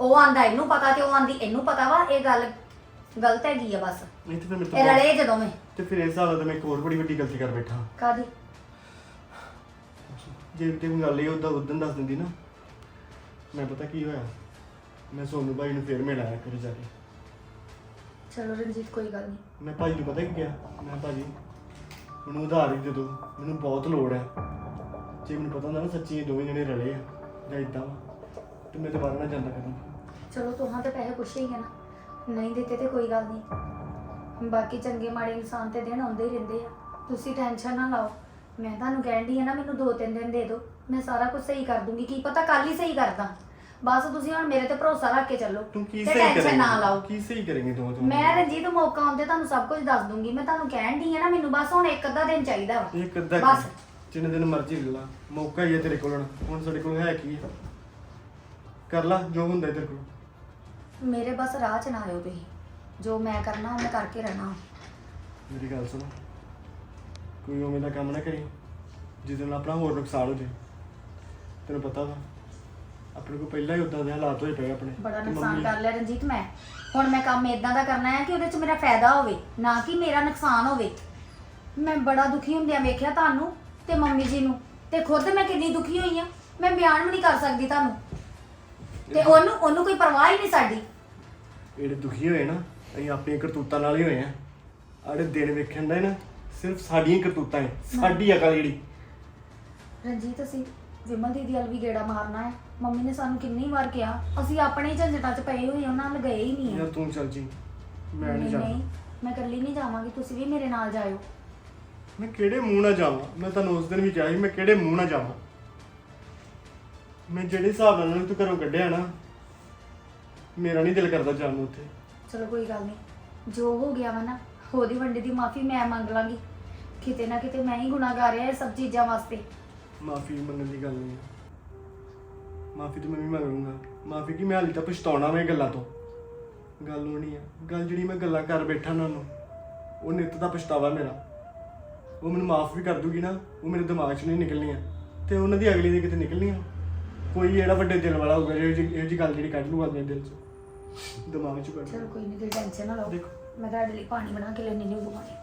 ਉਹ ਆਂਦਾ ਇਹਨੂੰ ਪਤਾ ਤੇ ਉਹ ਆਂਦੀ ਇਹਨੂੰ ਪਤਾ ਵਾ ਇਹ ਗੱਲ ਗਲਤ ਹੈਗੀ ਆ ਬਸ। ਨਹੀਂ ਤੇ ਫਿਰ ਮੇਰੇ ਤੋਂ ਇਹ ਰਲੇ ਜਦੋਂ ਮੈਂ। ਤੇ ਫਿਰ ਇਸ ਹਿਸਾਬ ਨਾਲ ਤਾਂ ਮੈਂ ਇੱਕ ਹੋਰ ਬੜੀ ਵੱਡੀ ਗਲਤੀ ਕਰ ਬੈਠਾ। ਕਾਦੀ ਜੇ ਤੇ ਕੋਈ ਗੱਲ ਹੀ ਉਦੋਂ ਉਦੋਂ ਦੱਸ ਦਿੰਦੀ ਨਾ ਮੈਂ ਪਤਾ ਕੀ ਹੋਇਆ? ਮੈਂ ਸੋਨੂ ਭਾਈ ਨੂੰ ਫੇਰ ਮਿਲ ਆਇਆ ਘਰੇ ਜਾ ਕੇ। ਚਲੋ ਰਣਜੀਤ ਕੋਈ ਗੱਲ ਨਹੀਂ। ਮੈਂ ਭਾਜੀ ਨੂੰ ਪਤਾ ਕੀ ਕਿਹਾ? ਮੈਂ ਭਾਜੀ ਮੈਨੂੰ ਉਧਾਰ ਹੀ ਦੇ ਦਿਓ। ਮੈਨੂੰ ਬਹੁਤ ਲੋੜ ਹੈ। ਜੇ ਮੈਨੂੰ ਪਤਾ ਹੁੰਦਾ ਨਾ ਸੱਚੀ ਇਹ ਦੋਵੇਂ ਜਣੇ ਰਲੇ ਆ। ਜਾਂ ਇਦਾਂ ਤੇ ਮੈਂ ਦੁਬਾਰਾ ਨਾ ਜਾਂਦਾ ਕਰਾਂ ਚਲੋ ਤੁਹਾਂ ਤੇ ਪੈਸੇ ਪੁੱਛੇ ਹੀ ਆ ਨਾ ਨਹੀਂ ਦਿੱਤੇ ਤੇ ਕੋਈ ਗੱਲ ਨਹੀਂ। ਬਾਕੀ ਚੰਗੇ ਮਾੜੇ ਇਨਸਾਨ ਤੇ ਦਿਨ ਆਉਂਦੇ ਹੀ ਰਹਿੰਦੇ ਆ। ਤੁਸੀਂ ਟੈਨਸ਼ਨ ਨਾ ਲਓ। ਮੈਂ ਤੁਹਾਨੂੰ ਕਹਿਣ ਦੀ ਆ ਨਾ ਮੈਨੂੰ ਦੋ ਤਿੰਨ ਦਿਨ ਦੇ ਦਿਓ। ਮੈਂ ਸਾਰਾ ਕੁਝ ਸਹੀ ਕਰ ਦੂੰਗੀ। ਕੀ ਪਤਾ ਕੱਲ ਹੀ ਸਹੀ ਕਰਦਾ। ਬਸ ਤੁਸੀਂ ਹੁਣ ਮੇਰੇ ਤੇ ਭਰੋਸਾ ਰੱਖ ਕੇ ਚੱਲੋ। ਤੂੰ ਕੀ ਤੇ ਸਹੀ ਕਰੇਂਗੀ ਨਾ ਲਾਓ। ਕੀ ਸਹੀ ਕਰੇਂਗੀ ਤੂੰ ਤੂੰ ਮੈਂ ਰਣਜੀਤ ਮੌਕਾ ਆਉਂਦੇ ਤੁਹਾਨੂੰ ਸਭ ਕੁਝ ਦੱਸ ਦੂੰਗੀ। ਮੈਂ ਤੁਹਾਨੂੰ ਕਹਿਣ ਦੀ ਆ ਨਾ ਮੈਨੂੰ ਬਸ ਹੁਣ ਇੱਕ ਅੱਧਾ ਦਿਨ ਚਾਹੀਦਾ ਵਾ। ਇਹ ਕਿੱਦਾਂ ਬਸ। ਜਿੰਨੇ ਦਿਨ ਮਰਜ਼ੀ ਲੈ ਲਾ। ਮੌਕਾ ਹੀ ਹੈ ਤੇਰੇ ਕੋਲ ਹੁਣ। ਹੁਣ ਸਾਡੇ ਕੋਲ ਹੈ ਕੀ ਹੈ? ਕਰ ਲਾ ਜੋ ਹੁੰਦਾ ਹੈ ਤੇਰੇ ਕੋਲ। ਮੇਰੇ ਬਸ ਰਾਹ ਚ ਨਾ ਆਇਓ ਤੁਸੀਂ। ਜੋ ਮੈਂ ਕਰਨਾ ਉਹ ਮੈਂ ਕਰਕੇ ਰਹਿਣਾ। ਮੇਰੀ ਗੱਲ ਸੁਣ। ਕੋਈ ਉਵੇਂ ਦਾ ਕੰਮ ਨਾ ਕਰੀ। ਜਿਹਦੇ ਨਾਲ ਆਪਣਾ ਹੋਰ ਨੁਕਸਾਨ ਹੋ ਜੇ। ਤੈਨੂੰ ਪਤਾ ਵਾ। ਆਪਣੇ ਕੋਲ ਪਹਿਲਾਂ ਹੀ ਉਦਾਂ ਦੇ ਹਾਲਾਤ ਹੋਏ ਪਏ ਆਪਣੇ। ਬੜਾ ਤੇ ਨੁਕਸਾਨ ਮੰਮੀ- ਕਰ ਲਿਆ ਰਣਜੀਤ ਮੈਂ। ਹੁਣ ਮੈਂ ਕੰਮ ਇਦਾਂ ਦਾ ਕਰਨਾ ਹੈ ਕਿ ਉਹਦੇ 'ਚ ਮੇਰਾ ਫਾਇਦਾ ਹੋਵੇ। ਨਾ ਕਿ ਮੇਰਾ ਨੁਕਸਾਨ ਹੋਵੇ। ਮੈਂ ਬੜਾ ਦੁਖੀ ਹੁੰਦਿਆਂ ਵੇਖਿਆ ਤੁਹਾਨੂੰ। ਤੇ ਮੰਮੀ ਜੀ ਨੂੰ। ਤੇ ਖੁਦ ਮੈਂ ਕਿੰਨੀ ਦੁਖੀ ਹੋਈ ਆ। ਮੈਂ ਬਿਆਨ ਵੀ ਨਹੀਂ ਕਰ ਸਕਦੀ ਤੁਹਾਨੂੰ। ਤੇ ਉਹਨੂੰ ਉਹਨੂੰ ਕੋਈ ਪਰਵਾਹ ਹੀ ਨਹੀਂ ਸਾਡੀ। ਜਿਹੜੇ ਦੁਖੀ ਹੋਏ ਨਾ ਅਸੀਂ ਆਪਣੀਆਂ ਕਰਤੂਤਾਂ ਨਾਲ ਹੀ ਹੋਏ ਆ। ਆੜੇ ਦਿਨ ਵੇਖਣ ਦਾ ਨਾ ਸਿਰਫ ਸਾਡੀਆਂ ਹੀ ਕਰਤੂਤਾਂ ਹੈ ਸਾਡੀ ਅਕਲ ਜਿਹੜੀ। ਰਣਜੀਤ ਅਸੀਂ ਵਿਮਲ ਦੀਦੀ ਵੱਲ ਵੀ ਗੇੜਾ ਮਾਰਨਾ ਹੈ। ਮੰਮੀ ਨੇ ਸਾਨੂੰ ਕਿੰਨੀ ਵਾਰ ਕਿਹਾ ਅਸੀਂ ਆਪਣੇ ਹੀ ਝੰਜਟਾਂ 'ਚ ਪਏ ਹੋਏ ਉਹਨਾਂ ਨਾਲ ਗਏ ਹੀ ਨਹੀਂ ਯਾਰ ਤੂੰ ਚੱਲ ਜੀ ਮੈਂ ਨਹੀਂ ਜਾਣਾ। ਮੈਂ ਇਕੱਲੀ ਨਹੀਂ ਜਾਵਾਂਗੀ ਤੁਸੀਂ ਵੀ ਮੇਰੇ ਨਾਲ ਜਾਇਓ। ਮੈਂ ਕਿਹੜੇ ਮੂੰਹ ਨਾਲ ਜਾਵਾਂ? ਮੈਂ ਤੁਹਾਨੂੰ ਉਸ ਦਿਨ ਵੀ ਕਿਹਾ ਸੀ ਮੈਂ ਕਿਹੜੇ ਮੂੰਹ ਨਾਲ ਜਾਵਾਂ? ਮੈਂ ਜਿਹੜੇ ਹਿਸਾਬ ਨਾਲ ਉਹਨੂੰ ਤੂੰ ਘਰੋਂ ਕੱਢਿਆ ਨਾ ਮੇਰਾ ਨਹੀਂ ਦਿਲ ਕਰਦਾ ਜਾਣ ਨੂੰ ਉੱਥੇ। ਚਲੋ ਕੋਈ ਗੱਲ ਨਹੀਂ। ਜੋ ਹੋ ਗਿਆ ਵਾ ਨਾ ਉਹਦੀ ਵੰਡੇ ਦੀ ਮਾਫੀ ਮੈਂ ਮੰਗ ਲਾਂਗੀ। ਕਿਤੇ ਨਾ ਕਿਤੇ ਮੈਂ ਹੀ ਗੁਨਾਹਗਾਰ ਆ ਇਹ ਸਭ ਚੀਜ਼ਾਂ ਵਾਸਤੇ। ਮਾਫੀ ਮੰਗਣ ਦੀ ਗੱਲ ਨਹੀਂ ਮਾਫੀ ਤਾਂ ਮੈਂ ਵੀ ਮੰਗ ਲੂੰਗਾ ਮਾਫੀ ਕੀ ਮੈਂ ਹਾਲੇ ਤਾਂ ਪਛਤਾਉਣਾ ਮੈਂ ਇਹ ਗੱਲਾਂ ਤੋਂ? ਗੱਲ ਉਹ ਨਹੀਂ ਹੈ ਗੱਲ ਜਿਹੜੀ ਮੈਂ ਗੱਲਾਂ ਕਰ ਬੈਠਾ ਉਹਨਾਂ ਨੂੰ ਉਹ ਨਿੱਤ ਦਾ ਪਛਤਾਵਾ ਮੇਰਾ। ਉਹ ਮੈਨੂੰ ਮਾਫ ਵੀ ਕਰ ਦੂਗੀ ਨਾ ਉਹ ਮੇਰੇ ਦਿਮਾਗ 'ਚ ਨਹੀਂ ਨਿਕਲਣੀਆਂ। ਤੇ ਉਹਨਾਂ ਦੀ ਅਗਲੀ ਦੀ ਕਿਤੇ ਨਿਕਲਣੀਆਂ? ਕੋਈ ਜਿਹੜਾ ਵੱਡੇ ਦਿਲ ਵਾਲਾ ਹੋਊਗਾ ਜਿਹੋ ਜਿਹੀ ਇਹੋ ਜਿਹੀ ਗੱਲ ਜਿਹੜੀ ਕੱਢ ਲੂਗਾ ਆਪਣੇ ਦਿਲ 'ਚ। ਦਿਮਾਗ 'ਚ ਕੱਢ ਚਲੋ ਕੋਈ ਨਹੀਂ ਤੁਸੀਂ ਟੈਨਸ਼ਨ ਨਾ ਲਓ। ਦੇਖੋ। ਮੈਂ ਤੁਹਾਡੇ ਲਈ ਪਾਣੀ ਬਣਾ ਕੇ ਲੈਣੀ ਨਿੰਬੂ ਪਾਣੀ